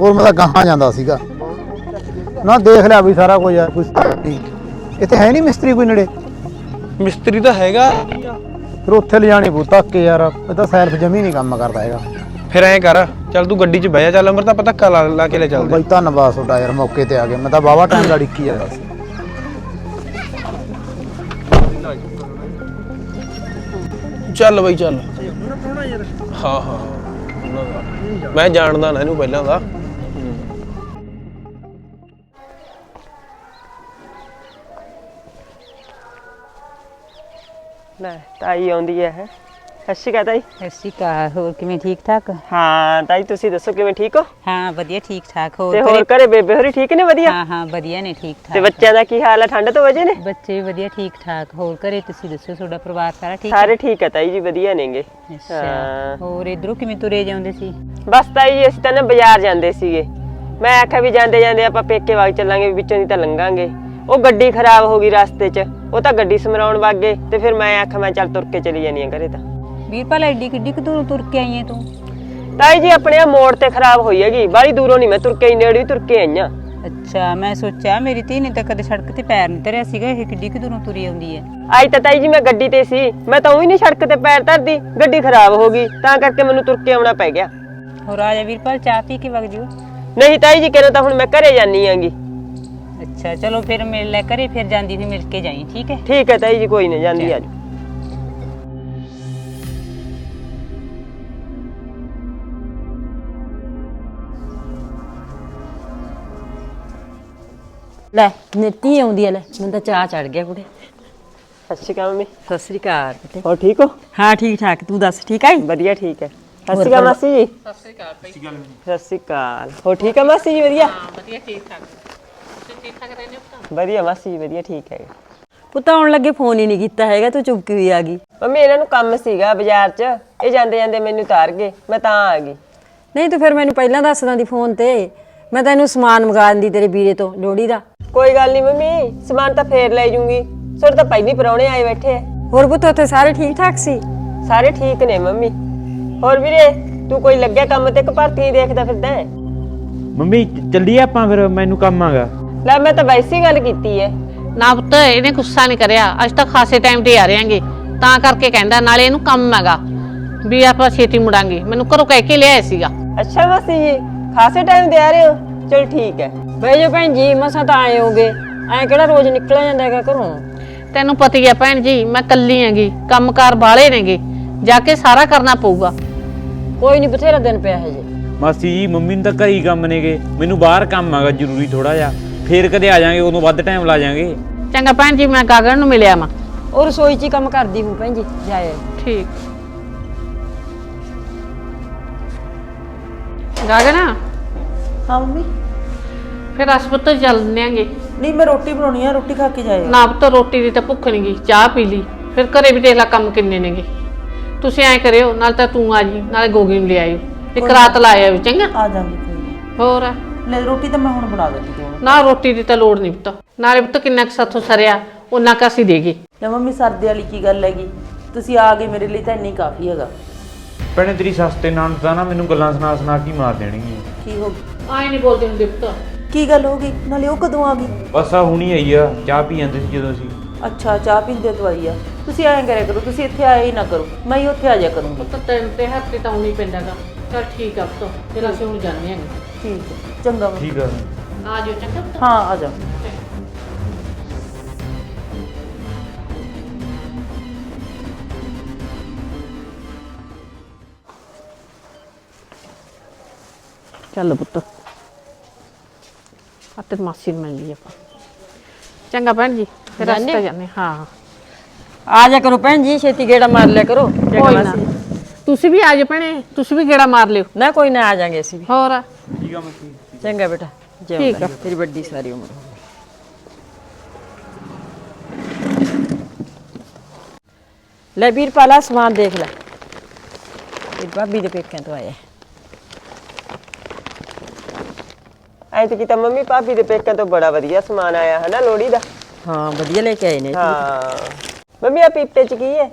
ਹੋਰ ਮੈਂ ਤਾਂ ਗਾਹਾਂ ਜਾਂਦਾ ਸੀਗਾ। ਨਾ ਦੇਖ ਲਿਆ ਵੀ ਸਾਰਾ ਕੁਝ ਯਾਰ ਕੋਈ ਇੱਥੇ ਹੈ ਨਹੀਂ ਮਿਸਤਰੀ ਕੋਈ ਨੇੜੇ? ਮਿਸਤਰੀ ਤਾਂ ਹੈਗਾ। ਫਿਰ ਉੱਥੇ ਲਿਜਾਣੀ ਪਊ ਧੱਕੇ ਯਾਰ। ਇਹ ਤਾਂ ਸੈਲਫ ਜਮੀ ਨਹੀਂ ਕੰਮ ਕਰਦਾ ਹੈਗਾ। ਫਿਰ ਐਂ ਕਰ ਚੱਲ ਤੂੰ ਗੱਡੀ 'ਚ ਬਹਿ ਜਾ ਚੱਲ ਅਮਰ ਤਾਂ ਆਪਾਂ ਧੱਕਾ ਲਾ ਕੇ ਲੈ ਚੱਲਦੇ ਬਈ ਧੰਨਵਾਦ ਤੁਹਾਡਾ ਯਾਰ ਮੌਕੇ ਤੇ ਆ ਗਏ। ਮੈਂ ਤਾਂ ਬਾਵਾ ਟਾਈਮ ਦਾ ਡਿੱਕੀ ਜਾਂਦਾ ਸੀ। ਚੱਲ ਬਈ ਚੱਲ। ਹਾਂ ਹਾਂ ਉਹਨਾਂ ਦਾ। ਮੈਂ ਜਾਣਦਾ ਨਾ ਇਹਨੂੰ ਪਹਿਲਾਂ ਦਾ। ਲੈ ਤਾਈ ਆਉਂਦੀ ਹੈ ਸਤਿ ਸ਼੍ਰੀ ਅਕਾਲ ਤਾਈ। ਸਤਿ ਸ਼੍ਰੀ ਅਕਾਲ ਹੋਰ ਕਿਵੇਂ ਠੀਕ ਠਾਕ? ਹਾਂ ਤਾਈ ਤੁਸੀਂ ਦੱਸੋ ਕਿਵੇਂ ਠੀਕ ਹੋ? ਹਾਂ ਵਧੀਆ ਠੀਕ ਠਾਕ। ਹੋਰ ਤੇ ਹੋਰ ਘਰੇ? ਬੇਬੇ ਹੋਰੀ ਠੀਕ ਨੇ ਵਧੀਆ? ਹਾਂ ਹਾਂ ਵਧੀਆ ਨੇ ਠੀਕ ਤੇ ਠਾਕ। ਬੱਚਿਆਂ ਦਾ ਕੀ ਹਾਲ ਹੈ ਠੰਡ ਤੋਂ ਵਜੇ ਨੇ? ਬੱਚੇ ਵਧੀਆ ਠੀਕ ਠਾਕ। ਹੋਰ ਘਰੇ ਤੁਸੀਂ ਦੱਸੋ ਤੁਹਾਡਾ ਪਰਿਵਾਰ ਸਾਰਾ ਠੀਕ ਸਾਰੇ ਠੀਕ ਹੈ ਤਾਈ ਜੀ ਵਧੀਆ ਨੇਗੇ? ਹਾਂ। ਹੋਰ ਇਧਰੋਂ ਕਿਵੇਂ ਤੁਰੇ ਜਾਂਦੇ ਸੀ? ਬਸ ਤਾਈ ਜੀ ਅਸੀਂ ਤਾਂ ਨਾ ਬਾਜ਼ਾਰ ਜਾਂਦੇ ਸੀਗੇ। ਮੈਂ ਆਖਿਆ ਵੀ ਜਾਂਦੇ ਜਾਂਦੇ ਆਪਾਂ ਪੇਕੇ ਵਗ ਚੱਲਾਂਗੇ ਵੀ ਵਿੱਚੋਂ ਦੀ ਤਾਂ ਲੰਘਾਂਗੇ। ਉਹ ਗੱਡੀ ਖਰਾਬ ਹੋ ਗਈ ਰਸਤੇ 'ਚ। ਉਹ ਤਾਂ ਗੱਡੀ ਸਮਰਾਉਣ ਵਗ ਗਏ ਤੇ ਫਿਰ ਮੈਂ ਆਖਿਆ ਮੈਂ ਚੱਲ ਤੁਰ ਕੇ ਚਲੀ ਜਾਨੀ ਆ ਘਰੇ ਤਾਂ। ਵੀਰਪਾਲ ਐਡੀ ਕਿੱਡੀ ਕੁ ਦੂਰੋਂ ਤੁਰ ਕੇ ਆਈ ਹੈ ਤੂੰ? ਤਾਈ ਜੀ ਆਪਣੇ ਆ ਮੋੜ ਤੇ ਖਰਾਬ ਹੋਈ ਹੈਗੀ। ਬਾਹਲੀ ਦੂਰੋਂ ਨਹੀਂ ਮੈਂ ਤੁਰ ਕੇ ਆਈ ਨੇੜੇ ਹੀ ਤੁਰ ਕੇ ਆਈਆਂ ਅੱਛਾ ਮੈਂ ਸੋਚਿਆ ਮੇਰੀ ਧੀ ਨੇ ਤਾਂ ਕਦੇ ਸੜਕ ਤੇ ਪੈਰ ਨਹੀਂ ਧਰਿਆ ਸੀਗਾ ਇਹ ਕਿੱਡੀ ਕੁ ਦੂਰੋਂ ਤੁਰੀ ਆਉਂਦੀ ਹੈ। ਅੱਜ ਤਾਂ ਤਾਈ ਜੀ ਮੈਂ ਗੱਡੀ ਤੇ ਸੀ। ਮੈਂ ਤਾਂ ਉਹੀ ਨਹੀਂ ਸੜਕ ਤੇ ਪੈਰ ਧਰਦੀ ਗੱਡੀ ਖਰਾਬ ਹੋ ਗਈ। ਤਾਂ ਕਰਕੇ ਮੈਨੂੰ ਤੁਰ ਕੇ ਆਉਣਾ ਪੈ ਗਿਆ। ਹੋਰ ਆ ਜਾ ਵੀਰਪਾਲ ਚਾਹ ਪੀ ਕੇ ਵਗ ਜਿਓ। ਨਹੀਂ ਤਾਈ ਜੀ ਕਹਿੰਦਾ ਤਾਂ ਹੁਣ ਮੈਂ ਘਰੇ ਜਾਨੀ ਆਂਗੀ। ਅੱਛਾ ਚਲੋ ਫਿਰ ਮਿਲ ਲੈ ਘਰੇ ਫਿਰ ਜਾਂਦੀ ਵੀ ਮਿਲ ਕੇ ਜਾਈ ਠੀਕ ਹੈ? ਠੀਕ ਹੈ ਤਾਈ ਜੀ ਕੋਈ ਨਹੀਂ ਜਾਂਦੀ ਅੱਜ ਲੈ ਨਿੱਤੀ ਆਉਂਦੀ ਐ ਲੈ ਮੈਨੂੰ ਤਾਂ ਚਾਹ ਚੜ ਗਿਆ ਕੁੜੇ। ਸਤਿ ਸ਼੍ਰੀ ਅਕਾਲ ਮੰਮੀ। ਸਤਿ ਸ੍ਰੀ ਅਕਾਲ ਬੇਟੇ। ਹੋਰ ਠੀਕ ਹੋ? ਹਾਂ ਠੀਕ ਠਾਕ ਤੂੰ ਦੱਸ ਠੀਕ ਆਈ ਵਧੀਆ ਠੀਕ ਹੈ। ਸਤਿ ਸ਼੍ਰੀ ਅਕਾਲ ਮਾਸੀ ਜੀ। ਸਤਿ ਸ਼੍ਰੀ ਅਕਾਲ ਸਤਿ ਸ਼੍ਰੀ ਅਕਾਲ। ਹੋ ਠੀਕ ਹੈ ਮਾਸੀ ਜੀ ਵਧੀਆ? ਵਧੀਆ ਠੀਕ ਠਾਕ। ਠੀਕ ਰਹਿੰਦੇ ਹੋ ਵਧੀਆ ਮਾਸੀ ਵਧੀਆ ਠੀਕ ਹੈ ਪੁੱਤ ਆਉਣ ਲੱਗੇ ਫੋਨ ਹੀ ਨਹੀਂ ਕੀਤਾ ਹੈਗਾ ਤੂੰ ਚੁੱਪ ਕਿਉਂ ਆ ਗਈ? ਮੰਮੀ ਇਹਨਾਂ ਨੂੰ ਕੰਮ ਸੀਗਾ ਬਾਜ਼ਾਰ 'ਚ। ਇਹ ਜਾਂਦੇ ਜਾਂਦੇ ਮੈਨੂੰ ਉਤਾਰ ਗਏ ਮੈਂ ਤਾਂ ਆ ਗਈ। ਨਹੀਂ ਤੂੰ ਫਿਰ ਮੈਨੂੰ ਪਹਿਲਾਂ ਦੱਸ ਦਿੰਦੀ ਫੋਨ ਤੇ। ਮੈਂ ਤੈਨੂੰ ਸਮਾਨ ਮੰਗਾ ਦਿੰਦੀ ਤੇਰੇ ਵੀਰੇ ਤੋਂ ਲੋੜੀ ਦਾ। ਕੋਈ ਗੱਲ ਨਹੀਂ ਮੰਮੀ ਸਮਾਨ ਤਾਂ ਫੇਰ ਲੈ ਜੂੰਗੀ। ਸਾਡੇ ਤਾਂ ਪਹਿਲੀ ਪਰੌਣੇ ਆਏ ਬੈਠੇ ਆ। ਹੋਰ ਪੁੱਤ ਉੱਥੇ ਸਾਰੇ ਠੀਕ ਠਾਕ ਸੀ? ਸਾਰੇ ਠੀਕ ਨੇ ਮੰਮੀ। ਹੋਰ ਵੀਰੇ ਤੂੰ ਕੋਈ ਲੱਗਿਆ ਕੰਮ ਤੇ ਇੱਕ ਭਰਤੀ ਹੀ ਦੇਖਦਾ ਫਿਰਦਾ? ਮੰਮੀ ਚੱਲੀਏ ਆਪਾਂ ਫਿਰ ਮੈਨੂੰ ਕੰਮ ਆਗਾ। ਲੈ ਮੈਂ ਤਾਂ ਵੈਸੇ ਗੱਲ ਕੀਤੀ ਹੈ ਨਾ ਪੁੱਤ ਇਹਨੇ ਗੁੱਸਾ ਨਹੀਂ ਕਰਿਆ। ਅੱਜ ਤਾਂ ਖਾਸੇ ਟਾਈਮ ਤੇ ਆ ਰਹੇਗੇ। ਤਾਂ ਕਰਕੇ ਕਹਿੰਦਾ ਨਾਲੇ ਇਹਨੂੰ ਕੰਮ ਹੈਗਾ। ਵੀ ਆਪਾਂ ਛੇਤੀ ਮੁੜਾਂਗੇ। ਮੈਨੂੰ ਘਰੋਂ ਕਹਿ ਕੇ ਲਿਆਇਆ ਸੀਗਾ। ਅੱਛਾ ਮਾਸੀ ਜੀ ਖਾਸੇ ਟਾਈਮ ਦੇ ਆ ਰਹੇ ਹੋ? ਚਲ ਠੀਕ ਹੈ। ਬਈ ਜੋ ਭੈਣ ਜੀ ਮਸਾਂ ਤਾਂ ਆਏ ਹੋਗੇ। ਐ ਕਿਹੜਾ ਰੋਜ਼ ਨਿਕਲਿਆ ਜਾਂਦਾ ਹੈਗਾ ਘਰੋਂ? ਤੈਨੂੰ ਪਤਾ ਹੀ ਹੈ ਭੈਣ ਜੀ ਮੈਂ ਕੱਲੀ ਹੈਗੀ। ਕੰਮਕਾਰ ਬਾਲੇ ਨੇਗੇ। ਜਾ ਕੇ ਸਾਰਾ ਕਰਨਾ ਪਊਗਾ। ਕੋਈ ਨਹੀਂ ਬਥੇਰਾ ਦਿਨ ਪਿਆ ਹੈ ਜੀ ਮਾਸੀ ਜੀ ਮੰਮੀ ਨੂੰ ਤਾਂ ਘਰੇ ਹੀ ਕੰਮ ਨੇਗੇ। ਮੈਨੂੰ ਬਾਹਰ ਕੰਮ ਆਗਾ ਜ਼ਰੂਰੀ ਥੋੜਾ ਜਿਹਾ। ਫੇਰ ਕਦੇ ਆ ਜਾਾਂਗੇ ਉਦੋਂ ਵੱਧ ਟਾਈਮ ਲਾ ਜਾਾਂਗੇ। ਚੰਗਾ ਭੈਣ ਜੀ ਮੈਂ ਗਾਗਰ ਨੂੰ ਮਿਲਿਆ ਮਾਂ ਉਹ ਰਸੋਈ 'ਚ ਹੀ ਕੰਮ ਕਰਦੀ ਹੂੰ ਭੈਣ ਜੀ ਜਾਏ ਠੀਕ। ਗਾਗਰ? ਹਾਂ ਮੰਮੀ। ਫਿਰ ਹਸਪਤਾਲ ਚੱਲਦੇ ਆਂਗੇ। ਨਹੀਂ ਮੈਂ ਰੋਟੀ ਬਣਾਉਣੀ ਆ ਰੋਟੀ ਖਾ ਕੇ ਜਾਇਓ। ਨਾ ਪੁੱਤ ਰੋਟੀ ਦੀ ਤਾਂ ਭੁੱਖ ਨਹੀਂ ਗਈ ਚਾਹ ਪੀ ਲਈ। ਫਿਰ ਘਰੇ ਵੀ ਦੇਖ ਲਾ ਕੰਮ ਕਿੰਨੇ ਨੇਗੇ। ਤੁਸੀਂ ਐਂ ਕਰਿਓ ਨਾਲ ਤਾਂ ਤੂੰ ਆ ਜੀ ਨਾਲੇ ਗੋਗੀ ਨੂੰ ਲੈ ਆਇਓ। ਇੱਕ ਰਾਤ ਲਾਇਆ ਵੀ ਚੰਗਾ? ਆ ਜਾਾਂਗੇ ਕੋਈ ਨੀ। ਹੋਰ? ਲੈ ਰੋਟੀ ਤਾਂ ਮੈਂ ਹੁਣ ਬਣਾ ਦਿੱਤੀ ਤੂੰ। ਨਾ ਰੋਟੀ ਦੀ ਤਾਂ ਲੋੜ ਨਹੀਂ ਪੁੱਤ। ਨਾਲੇ ਪੁੱਤ ਕਿੰਨਾ ਕੁ ਸਾਥੋਂ ਸਰਿਆ ਉਹਨਾਂ ਕੁ ਅਸੀਂ ਦੇਗੇ। ਲੈ ਮੰਮੀ ਸਰਦੇ ਵਾਲੀ ਕੀ ਗੱਲ ਹੈਗੀ? ਤੁਸੀਂ ਆ ਗਏ ਮੇਰੇ ਲਈ ਤਾਂ ਇੰਨੀ ਕਾਫੀ ਹੈਗਾ। ਭੈਣੇ ਤੇਰੀ ਸੱਸ ਤੇ ਤਾਂ ਨਾ ਮੈਨੂੰ ਗੱਲਾਂ ਸੁਣਾ ਸੁਣਾ ਕੇ ਹੀ ਮਾਰ ਦੇਣਗੀਆਂ। ਕੀ ਹੋ ਆਏ ਨਹੀਂ ਬੋਲਦੇ ਹੁੰਦੇ ਪੁੱਤ। ਕੀ ਗੱਲ ਹੋ ਗਈ? ਨਾਲੇ ਉਹ ਕਦੋਂ ਆ ਗਈ? ਬਸ ਆ ਹੁਣੀ ਆਈ ਆ ਚਾਹ ਪੀ ਜਾਂਦੇ ਸੀ ਜਦੋਂ ਅਸੀਂ। ਅੱਛਾ ਚਾਹ ਪੀਂਦੇ ਤੋਂ ਆਈ ਆ। ਤੁਸੀਂ ਐਂ ਕਰਿਆ ਕਰੋ ਤੁਸੀਂ ਇੱਥੇ ਆਏ ਹੀ ਨਾ ਕਰੋ। ਮੈਂ ਹੀ ਉੱਥੇ ਆ ਜਾ ਕਰੂੰਗੀ। ਪੁੱਤ ਤੈਨੂੰ ਤੇ ਹੱਥ ਤਾਂ ਆਉਣੀ ਪੈਂਦਾਗਾ। ਚਲ ਠੀਕ ਆ ਪੁੱਤ ਫਿਰ ਅਸੀਂ ਹੁਣ ਜਾਂਦੇ ਆਂਗੇ ਠੀਕ ਹੈ ਚੰਗਾ। ਠੀਕ ਆ। ਆ ਜਾਓ ਚੰਗਾ। ਪੁੱਤ ਹਾਂ ਆ ਜਾ। ਚੱਲ ਪੁੱਤ। ਆ ਤੇ ਮਾਸੀ ਨੂੰ ਮਿਲ ਲਈ ਆਪਾਂ। ਚੰਗਾ ਭੈਣ ਜੀ ਫਿਰ ਅਸੀਂ ਤਾਂ ਜਾਂਦੇ ਹਾਂ। ਆ ਜਾ ਕਰੋ ਭੈਣ ਜੀ ਛੇਤੀ ਗੇੜਾ ਮਾਰ ਲਿਆ ਕਰੋ। ਕੋਈ ਨਾ। ਤੁਸੀਂ ਵੀ ਆ ਜਾ ਭੈਣੇ ਤੁਸੀਂ ਵੀ ਗੇੜਾ ਮਾਰ ਲਿਓ। ਨਾ ਕੋਈ ਨਾ ਆ ਜਾਾਂਗੇ ਅਸੀਂ ਵੀ। ਹੋਰ? ਚੰਗਾ ਬੇਟਾ ਠੀਕ ਆ। ਤੇਰੀ ਵੱਡੀ ਸਾਰੀ ਉਮਰ ਲੈ ਵੀਰਪਾਲਾ ਸਮਾਨ ਦੇਖ ਲੈ। ਇਹ ਭਾਬੀ ਦੇ ਪੇਕਿਆਂ ਤੋਂ ਆਇਆ। ਐਤਕੀ ਤਾਂ ਮੰਮੀ ਭਾਬੀ ਦੇ ਪੇਕਿਆਂ ਤੋਂ ਬੜਾ ਵਧੀਆ ਸਮਾਨ ਆਇਆ ਹੈ ਨਾ ਲੋੜੀ ਦਾ? ਹਾਂ ਵਧੀਆ ਲੈ ਕੇ ਆਏ ਨੇ। ਹਾਂ। ਮੰਮੀ ਆ ਪੀਪੇ ਚ ਕੀ ਹੈ?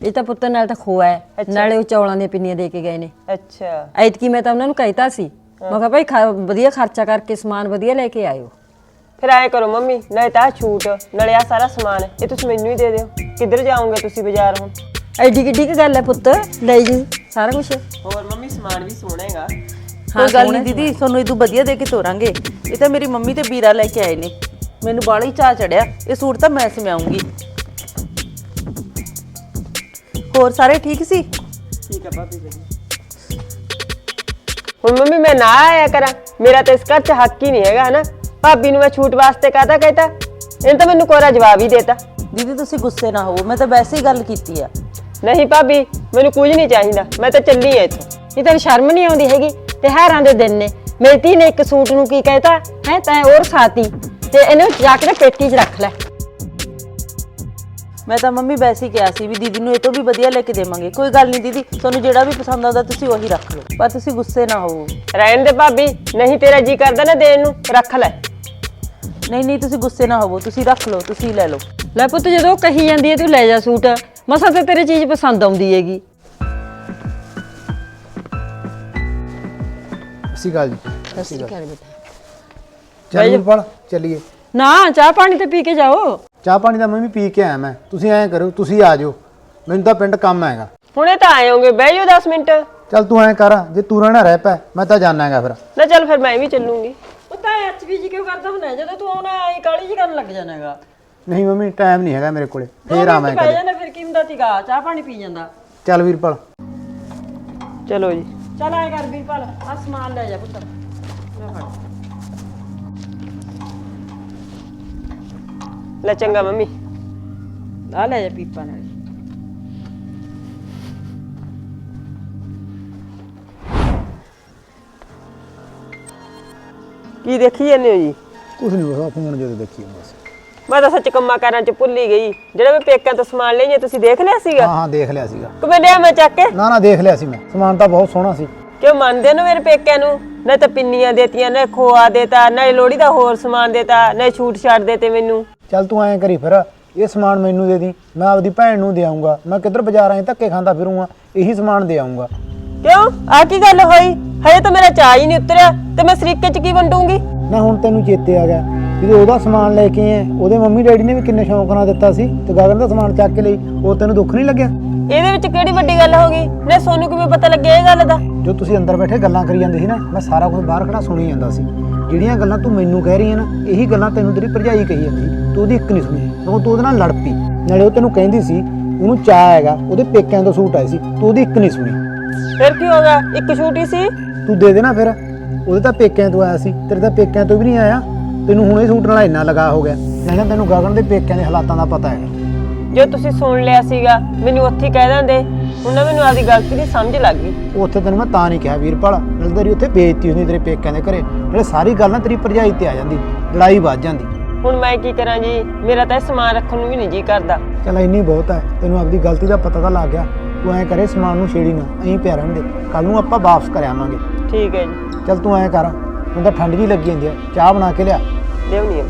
ਇਹ ਤਾਂ ਪੁੱਤਰ ਨਾਲ ਤਾਂ ਖੋਆ ਹੈ। ਨਾਲੇ ਉਹ ਚੌਲਾਂ ਦੀਆਂ ਪਿੰਨੀਆਂ ਦੇ ਕੇ ਗਏ ਨੇ। ਅੱਛਾ। ਐਤਕੀ ਮੈਂ ਤਾਂ ਉਹਨਾਂ ਨੂੰ ਕਹਿਤਾ ਸੀ ਮੈਂ ਕਿਹਾ ਭਾਈ ਖਾ- ਵਧੀਆ ਖਰਚਾ ਕਰਕੇ ਸਮਾਨ ਵਧੀਆ ਲੈ ਕੇ ਆਇਓ। ਫਿਰ ਆਏ ਕਰੋ ਮੰਮੀ ਨਾਲੇ ਤਾਂ ਆਹ ਛੂਟ ਨਾਲੇ ਆ ਸਾਰਾ ਸਮਾਨ ਇਹ ਤੁਸੀਂ ਮੈਨੂੰ ਹੀ ਦੇ ਦਿਓ। ਕਿੱਧਰ ਜਾਓਗੇ ਤੁਸੀਂ ਬਾਜ਼ਾਰ ਹੁਣ? ਐਡੀ ਕਿੱਡੀ ਕੁ ਗੱਲ ਹੈ ਪੁੱਤ? ਲੈ ਜੀ ਸਾਰਾ ਕੁਝ ਹੋਰ ਮੰਮੀ ਸਮਾਨ ਵੀ ਸੋਹਣਾ ਹੈਗਾ। ਕੋਈ ਗੱਲ ਨਹੀਂ ਦੀਦੀ ਤੁਹਾਨੂੰ ਇਦੋਂ ਵਧੀਆ ਦੇ ਕੇ ਤੋਰਾਂਗੇ। ਇਹ ਤਾਂ ਮੇਰੀ ਮੰਮੀ ਤੇ ਵੀਰਾ ਲੈ ਕੇ ਆਏ ਨੇ। ਮੈਨੂੰ ਬਾਹਲਾ ਹੀ ਚਾਹ ਚੜਿਆ। ਇਹ ਸੂਟ ਤਾਂ ਮੈਂ ਸਿਮਾਉਂਗੀ ਹੋਰ ਸਾਰੇ ਠੀਕ ਸੀ? ਠੀਕ ਆ ਭਾਬੀ ਜੀ ਹੁਣ ਮੰਮੀ ਮੈਂ ਨਾ ਆਇਆ ਕਰਾਂ। ਮੇਰਾ ਤਾਂ ਇਸ ਘਰ 'ਚ ਹੱਕ ਹੀ ਨਹੀਂ ਹੈਗਾ ਹਨਾ? ਭਾਬੀ ਨੂੰ ਮੈਂ ਛੂਟ ਵਾਸਤੇ ਕਾਹਦਾ ਕਹਿਤਾ? ਇਹਨੇ ਤਾਂ ਮੈਨੂੰ ਕੋਰਾ ਜਵਾਬ ਹੀ ਦੇਤਾ। ਦੀਦੀ ਤੁਸੀਂ ਗੁੱਸੇ ਨਾ ਹੋਵੋ ਮੈਂ ਤਾਂ ਵੈਸੇ ਹੀ ਗੱਲ ਕੀਤੀ ਆ। ਨਹੀਂ ਭਾਬੀ ਮੈਨੂੰ ਕੁਝ ਨਹੀਂ ਚਾਹੀਦਾ। ਮੈਂ ਤਾਂ ਚੱਲੀ ਆ ਇੱਥੋਂ। ਇਹ ਤਾਂ ਸ਼ਰਮ ਨਹੀਂ ਆਉਂਦੀ ਹੈਗੀ ਤਿਉਹਾਰਾਂ ਦੇ ਦਿਨ ਨੇ। ਮੇਰੀ ਧੀ ਨੇ ਇੱਕ ਸੂਟ ਨੂੰ ਕੀ ਕਹਿਤਾ? ਹੈ ਤੈਂ ਹੋਰ ਸਾਤੀ। ਤੇ ਇਹਨੂੰ ਜਾ ਕੇ ਨਾ ਪੇਟੀ 'ਚ ਰੱਖ ਲੈ। ਮੈਂ ਤਾਂ ਮੰਮੀ ਵੈਸੇ ਹੀ ਕਿਹਾ ਸੀ ਵੀ ਦੀਦੀ ਨੂੰ ਇਹ ਤੋਂ ਵੀ ਵਧੀਆ ਲੈ ਕੇ ਦੇਵਾਂਗੇ। ਕੋਈ ਗੱਲ ਨਹੀਂ ਦੀਦੀ ਤੁਹਾਨੂੰ ਜਿਹੜਾ ਵੀ ਪਸੰਦ ਆਉਂਦਾ ਤੁਸੀਂ ਉਹੀ ਰੱਖ ਲਓ। ਪਰ ਤੁਸੀਂ ਗੁੱਸੇ ਨਾ ਹੋਵੋ। ਰਹਿਣ ਦੇ ਭਾਬੀ ਨਹੀਂ ਤੇਰਾ ਜੀ ਕਰਦਾ ਨਾ ਦੇਣ ਨੂੰ ਰੱਖ ਲੈ। ਨਹੀਂ ਨਹੀਂ ਤੁਸੀਂ ਗੁੱਸੇ ਨਾ ਹੋਵੋ ਤੁਸੀਂ ਰੱਖ ਲਓ ਤੁਸੀਂ ਲੈ ਲਓ। ਲੈ ਪੁੱਤ ਜਦੋਂ ਕਹੀ ਜਾਂਦੀ ਹੈ ਤੂੰ ਲੈ ਜਾ ਸੂਟ ਮਸਾ ਤੇ ਤੇਰੀ ਚੀਜ਼ ਪਸੰਦ ਆਉਂਦੀ ਹੈਗੀ। ਅਸੀਂ ਗੱਲ ਜੀ। ਸਸੀ ਕਰ ਬੇਟਾ। ਚੱਲ ਵੀਰਪਾਲ ਚੱਲੀਏ। ਨਾ ਚਾਹ ਪਾਣੀ ਤੇ ਪੀ ਕੇ ਜਾਓ। ਚਾਹ ਪਾਣੀ ਦਾ ਮੈਂ ਵੀ ਪੀ ਕੇ ਆਇਆ ਮੈਂ। ਤੁਸੀਂ ਐਂ ਕਰੋ ਤੁਸੀਂ ਆ ਜਾਓ। ਮੈਨੂੰ ਤਾਂ ਪਿੰਡ ਕੰਮ ਹੈਗਾ। ਹੁਣੇ ਤਾਂ ਆਏ ਹੋਗੇ ਬਹਿ ਜਾਓ 10 ਮਿੰਟ। ਚੱਲ ਤੂੰ ਐਂ ਕਰ ਜੇ ਤੂੰ ਰਹਿਣਾ ਰਹਿ ਪੈ ਮੈਂ ਤਾਂ ਜਾਣਾ ਹੈਗਾ ਫਿਰ। ਨਾ ਚੱਲ ਫਿਰ ਮੈਂ ਵੀ ਚੱਲੂੰਗੀ। ਉਹ ਤਾਂ ਐਚਪੀ ਜੀ ਕਿਉਂ ਕਰਦਾ ਹੁੰਦਾ ਜਦੋਂ ਤੂੰ ਆਉਣਾ ਆਈ ਕਾਲੀ ਜੀ ਕਰਨ ਲੱਗ ਜਾਣਾਗਾ ਨਹੀਂ ਮੰਮੀ ਟਾਈਮ ਨਹੀਂ ਹੈਗਾ ਮੇਰੇ ਕੋਲੇ। ਫੇਰ ਆਵਾਂ ਪੈ ਕਦੇ। ਜਾਂਦਾ ਫਿਰ ਕੀ ਹੁੰਦਾ ਤੀਗਾ ਚਾਹ ਪਾਣੀ ਪੀ ਜਾਂਦਾ। ਚੱਲ ਵੀਰਪਾਲ। ਚਲੋ ਜੀ। ਚੱਲ ਆਏ ਕਰ ਵੀਰਪਾਲ ਆ ਸਮਾਨ ਲੈ ਜਾ ਪੁੱਤਰ। ਲੈ ਫੜ। ਲੈ ਚੰਗਾ ਮੰਮੀ। ਆ ਲੈ ਜਾ ਪੀਪਾ ਨਾਲ। ਕੀ ਦੇਖੀ ਜਾਂਦੇ ਹੋ ਜੀ? ਕੁਝ ਨਹੀਂ ਬਸ ਫੋਨ ਜਦੋਂ ਦੇਖੀ ਬਸ ਮੈਂ ਤਾਂ ਸੱਚ ਕੰਮਾਂ ਕਾਰਾਂ 'ਚ ਭੁੱਲ ਗਈ। ਜਿਹੜਾ ਮੈਂ ਪੇਕਿਆਂ ਤੋਂ ਸਮਾਨ ਲਈਏ ਤੁਸੀਂ ਦੇਖ ਲਿਆ ਸੀਗਾ? ਹਾਂ ਹਾਂ ਦੇਖ ਲਿਆ ਸੀਗਾ। ਕਿ ਮੈਂ ਲਿਆ ਮੈਂ ਚੱਕ ਕੇ? ਨਾ ਨਾ ਦੇਖ ਲਿਆ ਸੀ ਮੈਂ। ਸਮਾਨ ਤਾਂ ਬਹੁਤ ਸੋਹਣਾ ਸੀ। ਕਿਉਂ ਮੰਨਦੇ ਨੇ ਮੇਰੇ ਪੇਕਿਆਂ ਨੂੰ? ਨਾ ਤਾਂ ਪਿੰਨੀਆਂ ਦੇਤੀਆਂ ਨਾ ਖੋਆ ਦੇਤਾ ਨਾ ਲੋੜੀ ਦਾ ਹੋਰ ਸਮਾਨ ਦੇਤਾ ਨਾ ਛੂਟ ਛੱਡ ਦੇਤੇ ਮੈਨੂੰ। ਚੱਲ ਤੂੰ ਐਂ ਕਰੀ ਫਿਰ ਇਹ ਸਮਾਨ ਮੈਨੂੰ ਦੇ ਦੀ ਮੈਂ ਆਪਦੀ ਭੈਣ ਨੂੰ ਦੇ ਆਉਂਗਾ ਮੈਂ ਕਿੱਧਰ ਬਾਜ਼ਾਰਾਂ 'ਚ ਧੱਕੇ ਖਾਂਦਾ ਫਿਰੂੰਗਾ ਇਹੀ ਸਮਾਨ ਦੇ ਆਉਂਗਾ। ਕਿਉਂ? ਆ ਕੀ ਗੱਲ ਹੋਈ? ਹਜੇ ਤਾਂ ਮੇਰਾ ਚਾਹ ਹੀ ਨਹੀਂ ਉਤਰਿਆ ਤੇ ਮੈਂ ਸਰੀਕੇ 'ਚ ਕੀ ਵੰਡੂੰਗੀ? ਨਾ ਹੁਣ ਤੈਨੂੰ ਚੇਤੇ ਆ ਗਿਆ ਜਦੋਂ ਉਹਦਾ ਸਮਾਨ ਲੈ ਕੇ ਆਏ ਉਹਦੇ ਮੰਮੀ ਡੈਡੀ ਨੇ ਵੀ ਕਿੰਨੇ ਸ਼ੌਂਕ ਨਾਲ ਦਿੱਤਾ ਸੀ ਤੇ ਗਗਨ ਦਾ ਸਮਾਨ ਚੱਕ ਕੇ ਲਈ ਉਹ ਤੈਨੂੰ ਦੁੱਖ ਨਹੀਂ ਲੱਗਿਆ? ਇਹਦੇ ਵਿੱਚ ਕਿਹੜੀ ਵੱਡੀ ਗੱਲ ਹੋ ਗਈ? ਨੇ ਸੋਨੂੰ ਕਿਵੇਂ ਪਤਾ ਲੱਗਿਆ ਇਹ ਗੱਲ ਦਾ? ਜੋ ਤੁਸੀਂ ਅੰਦਰ ਬੈਠੇ ਗੱਲਾਂ ਕਰੀ ਜਾਂਦੇ ਸੀ ਨਾ ਮੈਂ ਸਾਰਾ ਕੁਝ ਬਾਹਰ ਖੜਾ ਸੁਣੀ ਜਾਂਦਾ ਸੀ। ਜਿਹੜੀਆਂ ਗੱਲਾਂ ਤੂੰ ਮੈਨੂੰ ਕਹਿ ਰਹੀ ਹੈ ਨਾ ਇਹੀ ਗੱਲਾਂ ਤੈਨੂੰ ਤੇਰੀ ਭਰਜਾਈ ਕਹੀ ਜਾਂਦੀ। ਤੂੰ ਉਹਦੀ ਇੱਕ ਨਹੀਂ ਸੁਣੀ ਸਗੋਂ ਤੂੰ ਉਹਦੇ ਨਾਲ ਲੜ ਪਈ। ਨਾਲੇ ਉਹ ਤੈਨੂੰ ਕਹਿੰਦੀ ਸੀ ਉਹਨੂੰ ਚਾਹ ਹੈਗਾ ਉਹਦੇ ਪੇਕਿਆਂ ਤੋਂ ਸੂਟ ਆਏ ਸੀ ਤੂੰ ਉਹਦੀ ਇੱਕ ਨਹੀਂ ਸੁਣੀ। ਫਿਰ ਕੀ ਹੋ ਗਿਆ? ਇੱਕ ਛੂਟੀ ਸੀ? ਤੂੰ ਦੇ ਦੇ ਨਾ ਫਿਰ। ਉਹਦੇ ਤਾਂ ਪੇਕਿਆਂ ਤੋਂ ਆਇਆ ਸੀ ਤੇਰੇ ਤਾਂ ਪੇਕਿਆਂ ਤੋਂ ਵੀ ਨਹੀਂ ਆਇਆ। ਤੈਨੂੰ ਹੁਣ ਇਹ ਸੂਟ ਨਾਲ ਇੰਨਾ ਲਗਾ ਹੋ ਗਿਆ। ਨਹੀਂ ਤੈਨੂੰ ਗਗਨ ਦੇ ਪੇਕਿਆਂ ਦੇ ਹਾਲਾਤਾਂ ਦਾ ਪਤਾ ਹੈ। ਜੋ ਤੁਸੀਂ ਸੁਣ ਲਿਆ ਸੀਗਾ ਮੈਨੂੰ ਉੱਥੇ ਹੀ ਕਹਿ ਦਿੰਦੇ। ਹੁਣ ਨਾ ਮੈਨੂੰ ਆਪਦੀ ਗਲਤੀ ਦੀ ਸਮਝ ਲੱਗ ਗਈ। ਉੱਥੇ ਤੈਨੂੰ ਮੈਂ ਤਾਂ ਨਹੀਂ ਕਿਹਾ ਵੀਰਪਾਲ। ਨਾਲੇ ਤੇਰੀ ਉੱਥੇ ਬੇਇੱਜ਼ਤੀ ਹੁੰਦੀ ਤੇਰੇ ਪੇਕਿਆਂ ਦੇ ਘਰੇ। ਨਾਲੇ ਸਾਰੀ ਗੱਲ ਨਾ ਤੇਰੀ ਭਰਜਾਈ ਤੇ ਆ ਜਾਂਦੀ ਲੜਾਈ ਵੱਧ ਜਾਂਦੀ। ਹੁਣ ਮੈਂ ਕੀ ਕਰਾਂ ਜੀ? ਮੇਰਾ ਤਾਂ ਇਹ ਸਮਾਨ ਰੱਖਣ ਨੂੰ ਵੀ ਨਹੀਂ ਜੀ ਕਰਦਾ। ਚੱਲ ਇੰਨੀ ਬਹੁਤ ਹੈ ਤੈਨੂੰ ਆਪਦੀ ਗਲਤੀ ਦਾ ਪਤਾ ਤਾਂ ਲੱਗ ਗਿਆ। ਤੂੰ ਐਂ ਕਰੇ ਸਮਾਨ ਨੂੰ ਛੇੜੀ ਨਾ ਐਂ ਪਿਆ ਰਹਿਣ ਦੇ। ਕੱਲ ਨੂੰ ਆਪਾਂ ਵਾਪਸ ਕਰ ਆਵਾਂਗੇ। ਠੀਕ ਹੈ ਜੀ। ਚੱਲ ਤੂੰ ਐਂ ਕਰ ਹੁਣ ਤਾਂ ਠੰਡ ਜੀ ਲੱਗੀ ਜਾਂਦੀ ਹੈ ਚਾਹ ਬਣਾ ਕੇ ਲਿਆ। ਲਿਆਉਣੀ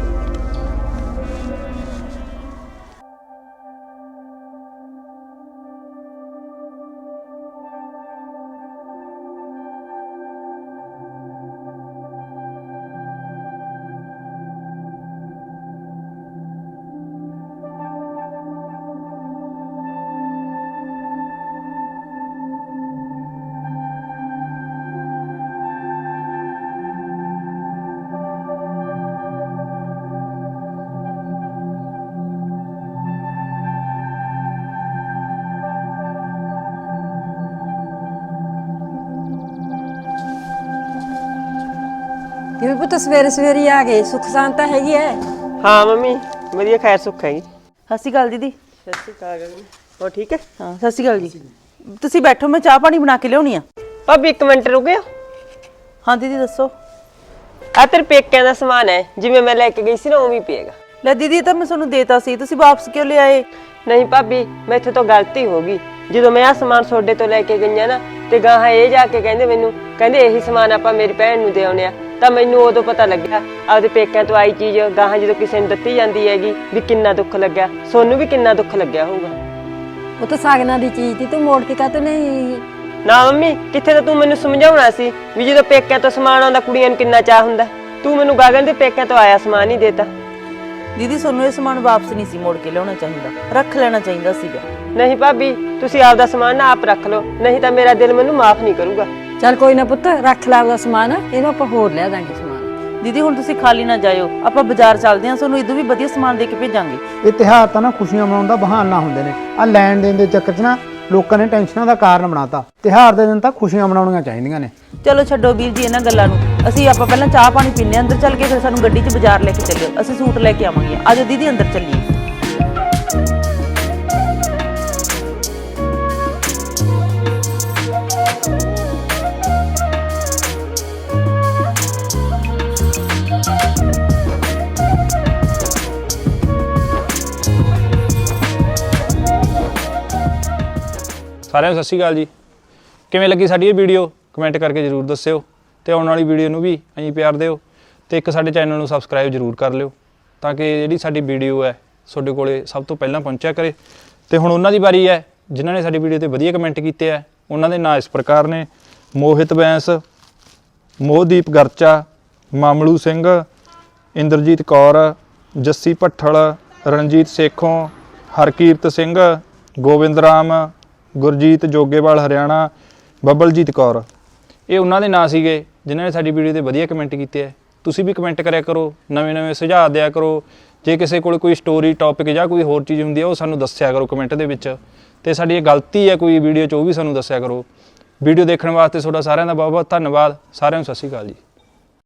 ਕਿਵੇਂ ਪੁੱਤ ਸਵੇਰੇ ਸਵੇਰੇ ਆ ਗਏ ਸੁੱਖ ਸ਼ਾਂਤਾ ਹੈਗੀ ਐ। ਹਾਂ ਮੰਮੀ ਵਧੀਆ ਖੈਰ ਸੁੱਖ ਹੈਗੀ ਸਤਿ ਸ਼੍ਰੀ ਅਕਾਲ ਦੀਦੀ। ਸਤਿ ਸ਼੍ਰੀ ਅਕਾਲ ਗਗਨ ਹੋ ਠੀਕ ਹੈ ਹਾਂ ਸਤਿ ਸ਼੍ਰੀ ਅਕਾਲ ਜੀ। ਤੁਸੀਂ ਬੈਠੋ ਮੈਂ ਚਾਹ ਪਾਣੀ ਬਣਾ ਕੇ ਲਿਆਉਣੀ ਆ। ਭਾਬੀ ਇੱਕ ਮਿੰਟ ਰੁਕਿਓ ਹਾਂ ਦੀਦੀ ਦੱਸੋ। ਆ ਤੇਰੇ ਪੇਕਿਆਂ ਦਾ ਸਮਾਨ ਹੈ ਜਿਵੇਂ ਮੈਂ ਲੈ ਕੇ ਗਈ ਸੀ ਨਾ ਉਵੇਂ ਹੀ ਪਏਗਾ। ਲੈ ਦੀਦੀ ਇਹ ਤਾਂ ਮੈਂ ਤੁਹਾਨੂੰ ਦੇਤਾ ਸੀ ਤੁਸੀਂ ਵਾਪਸ ਕਿਉਂ ਲਿਆਏ? ਨਹੀਂ ਭਾਬੀ ਮੈਥੋਂ ਤੋਂ ਗਲਤੀ ਹੋ ਗਈ। ਜਦੋਂ ਮੈਂ ਆ ਸਮਾਨ ਤੁਹਾਡੇ ਤੋਂ ਲੈ ਕੇ ਗਈਆਂ ਨਾ ਤੇ ਗਾਹਾਂ ਇਹ ਜਾ ਕੇ ਕਹਿੰਦੇ ਮੈਨੂੰ ਕਹਿੰਦੇ ਇਹੀ ਸਮਾਨ ਆਪਾਂ ਮੇਰੀ ਭੈਣ ਨੂੰ ਦੇ ਆਉਣੇ ਆ। ਤਾਂ ਮੈਨੂੰ ਉਦੋਂ ਪਤਾ ਲੱਗਿਆ ਆਪਦੇ ਪੇਕਿਆਂ ਤੋਂ ਆਈ ਚੀਜ਼ ਗਾਹਾਂ ਜਦੋਂ ਕਿਸੇ ਨੂੰ ਦਿੱਤੀ ਜਾਂਦੀ ਹੈਗੀ ਵੀ ਕਿੰਨਾ ਦੁੱਖ ਲੱਗਿਆ ਸੋਨੂੰ ਵੀ ਕਿੰਨਾ ਦੁੱਖ ਲੱਗਿਆ ਹੋਊਗਾ। ਉਹ ਤਾਂ ਸਾਗਨਾ ਦੀ ਚੀਜ਼ ਤੀ ਤੂੰ ਮੋੜ ਕੇ ਕਾਹਤੋਂ ਨਹੀਂ ਨਾ ਮੰਮੀ ਕਿੱਥੇ ਤਾਂ ਤੂੰ ਮੈਨੂੰ ਸਮਝਾਉਣਾ ਸੀ ਵੀ ਜਦੋਂ ਪੇਕਿਆਂ ਤੋਂ ਸਮਾਨ ਆਉਂਦਾ ਕੁੜੀਆਂ ਨੂੰ ਕਿੰਨਾ ਚਾਹ ਹੁੰਦਾ। ਤੂੰ ਮੈਨੂੰ ਗਾਗਨ ਦੇ ਪੇਕਿਆਂ ਤੋਂ ਆਇਆ ਸਮਾਨ ਹੀ ਦੇਤਾ। ਦੀਦੀ ਤੁਹਾਨੂੰ ਇਹ ਸਮਾਨ ਵਾਪਸ ਨਹੀਂ ਸੀ ਮੋੜ ਕੇ ਲਿਆਉਣਾ ਚਾਹੀਦਾ ਰੱਖ ਲੈਣਾ ਚਾਹੀਦਾ ਸੀਗਾ। ਨਹੀਂ ਭਾਬੀ ਤੁਸੀਂ ਆਪਦਾ ਸਮਾਨ ਨਾ ਆਪ ਰੱਖ ਲਓ ਨਹੀਂ ਤਾਂ ਮੇਰਾ ਦਿਲ ਮੈਨੂੰ ਮਾਫ ਨਹੀਂ ਕਰੂਗਾ। ਚੱਲ ਕੋਈ ਨਾ ਪੁੱਤ ਰੱਖ ਲੈ ਉਹਦਾ ਸਮਾਨ ਇਹਨੂੰ ਆਪਾਂ ਹੋਰ ਲਿਆ ਦਾਂਗੇ ਸਮਾਨ। ਦੀਦੀ ਹੁਣ ਤੁਸੀਂ ਖਾਲੀ ਨਾ ਜਾਇਓ ਆਪਾਂ ਬਾਜ਼ਾਰ ਚੱਲਦੇ ਹਾਂ ਤੁਹਾਨੂੰ ਇਦੋਂ ਵੀ ਵਧੀਆ ਸਮਾਨ ਦੇ ਕੇ ਭੇਜਾਂਗੇ। ਇਹ ਤਿਹਾਰ ਤਾਂ ਨਾ ਖੁਸ਼ੀਆਂ ਮਨਾਉਣ ਦਾ ਬਹਾਨਾ ਹੁੰਦੇ ਨੇ। ਆ ਲੈਣ ਦੇਣ ਦੇ ਚੱਕਰ 'ਚ ਨਾ ਲੋਕਾਂ ਨੇ ਟੈਨਸ਼ਨਾਂ ਦਾ ਕਾਰਨ ਬਣਾਤਾ। ਤਿਹਾਰ ਦੇ ਦਿਨ ਤਾਂ ਖੁਸ਼ੀਆਂ ਮਨਾਉਣੀਆਂ ਚਾਹੀਦੀਆਂ ਨੇ। ਚਲੋ ਛੱਡੋ ਵੀਰ ਜੀ ਇਹਨਾਂ ਗੱਲਾਂ ਨੂੰ। ਅਸੀਂ ਆਪਾਂ ਪਹਿਲਾਂ ਚਾਹ ਪਾਣੀ ਪੀਨੇ ਅੰਦਰ ਚੱਲ ਕੇ ਫਿਰ ਸਾਨੂੰ ਗੱਡੀ 'ਚ ਬਾਜ਼ਾਰ ਲੈ ਕੇ ਚੱਲਿਓ। ਅਸੀਂ ਸੂਟ ਲੈ ਕੇ ਆਵਾਂਗੇ। ਆਜੋ ਦੀਦੀ ਅੰਦਰ ਚੱਲੀਏ। ਸਾਰਿਆਂ ਨੂੰ ਸਤਿ ਸ਼੍ਰੀ ਅਕਾਲ ਜੀ। ਕਿਵੇਂ ਲੱਗੀ ਸਾਡੀ ਇਹ ਵੀਡੀਓ? ਕਮੈਂਟ ਕਰਕੇ ਜਰੂਰ ਦੱਸਿਓ ਤੇ ਆਉਣ ਵਾਲੀ ਵੀਡੀਓ ਨੂੰ ਵੀ ਐਂ ਪਿਆਰ ਦਿਓ ਤੇ ਇੱਕ ਸਾਡੇ ਚੈਨਲ ਨੂੰ ਸਬਸਕ੍ਰਾਈਬ ਜਰੂਰ ਕਰ ਲਿਓ ਤਾਂ ਕਿ ਜਿਹੜੀ ਸਾਡੀ ਵੀਡੀਓ ਹੈ ਤੁਹਾਡੇ ਕੋਲੇ ਸਭ ਤੋਂ ਪਹਿਲਾਂ ਪਹੁੰਚਿਆ ਕਰੇ। ਤੇ ਹੁਣ ਉਹਨਾਂ ਦੀ ਵਾਰੀ ਹੈ, ਜਿਨ੍ਹਾਂ ਨੇ ਸਾਡੀ ਵੀਡੀਓ ਤੇ ਵਧੀਆ ਕਮੈਂਟ ਕੀਤੇ ਆ ਉਹਨਾਂ ਦੇ ਨਾਂ ਇਸ ਪ੍ਰਕਾਰ ਨੇ। ਮੋਹਿਤ ਬੈਂਸ, ਮੋਹਦੀਪ ਗਰਚਾ, ਮਾਮਲੂ ਸਿੰਘ, ਇੰਦਰਜੀਤ ਕੌਰ, ਜੱਸੀ ਭੱਠਲ, ਰਣਜੀਤ ਸੇਖੋਂ, ਹਰਕੀਰਤ ਸਿੰਘ ਗੋਬਿੰਦ ਰਾਮ ਗੁਰਜੀਤ ਜੋਗੇਵਾਲ ਹਰਿਆਣਾ, ਬੱਬਲਜੀਤ ਕੌਰ। ਇਹ ਉਹਨਾਂ ਦੇ ਨਾਂ ਸੀਗੇ, ਜਿਨ੍ਹਾਂ ਨੇ ਸਾਡੀ ਵੀਡੀਓ ਤੇ ਵਧੀਆ ਕਮੈਂਟ ਕੀਤੇ ਹੈ ਤੁਸੀਂ ਵੀ ਕਮੈਂਟ ਕਰਿਆ ਕਰੋ, ਨਵੇਂ ਨਵੇਂ ਸੁਝਾਅ ਦਿਆ ਕਰੋ। ਜੇ ਕਿਸੇ ਕੋਲ ਕੋਈ ਸਟੋਰੀ ਟੌਪਿਕ ਜਾਂ ਕੋਈ ਹੋਰ ਚੀਜ਼ ਹੁੰਦੀ ਹੈ ਉਹ ਸਾਨੂੰ ਦੱਸਿਆ ਕਰੋ ਕਮੈਂਟ ਦੇ ਵਿੱਚ। ਤੇ ਸਾਡੀ ਇਹ ਗਲਤੀ ਹੈ ਕੋਈ ਵੀਡੀਓ 'ਚ, ਉਹ ਵੀ ਸਾਨੂੰ ਦੱਸਿਆ ਕਰੋ। ਵੀਡੀਓ ਦੇਖਣ ਵਾਸਤੇ ਤੁਹਾਡਾ ਸਾਰਿਆਂ ਦਾ ਬਹੁਤ ਬਹੁਤ ਧੰਨਵਾਦ। ਸਾਰਿਆਂ ਨੂੰ ਸਤਿ ਸ਼੍ਰੀ ਅਕਾਲ ਜੀ।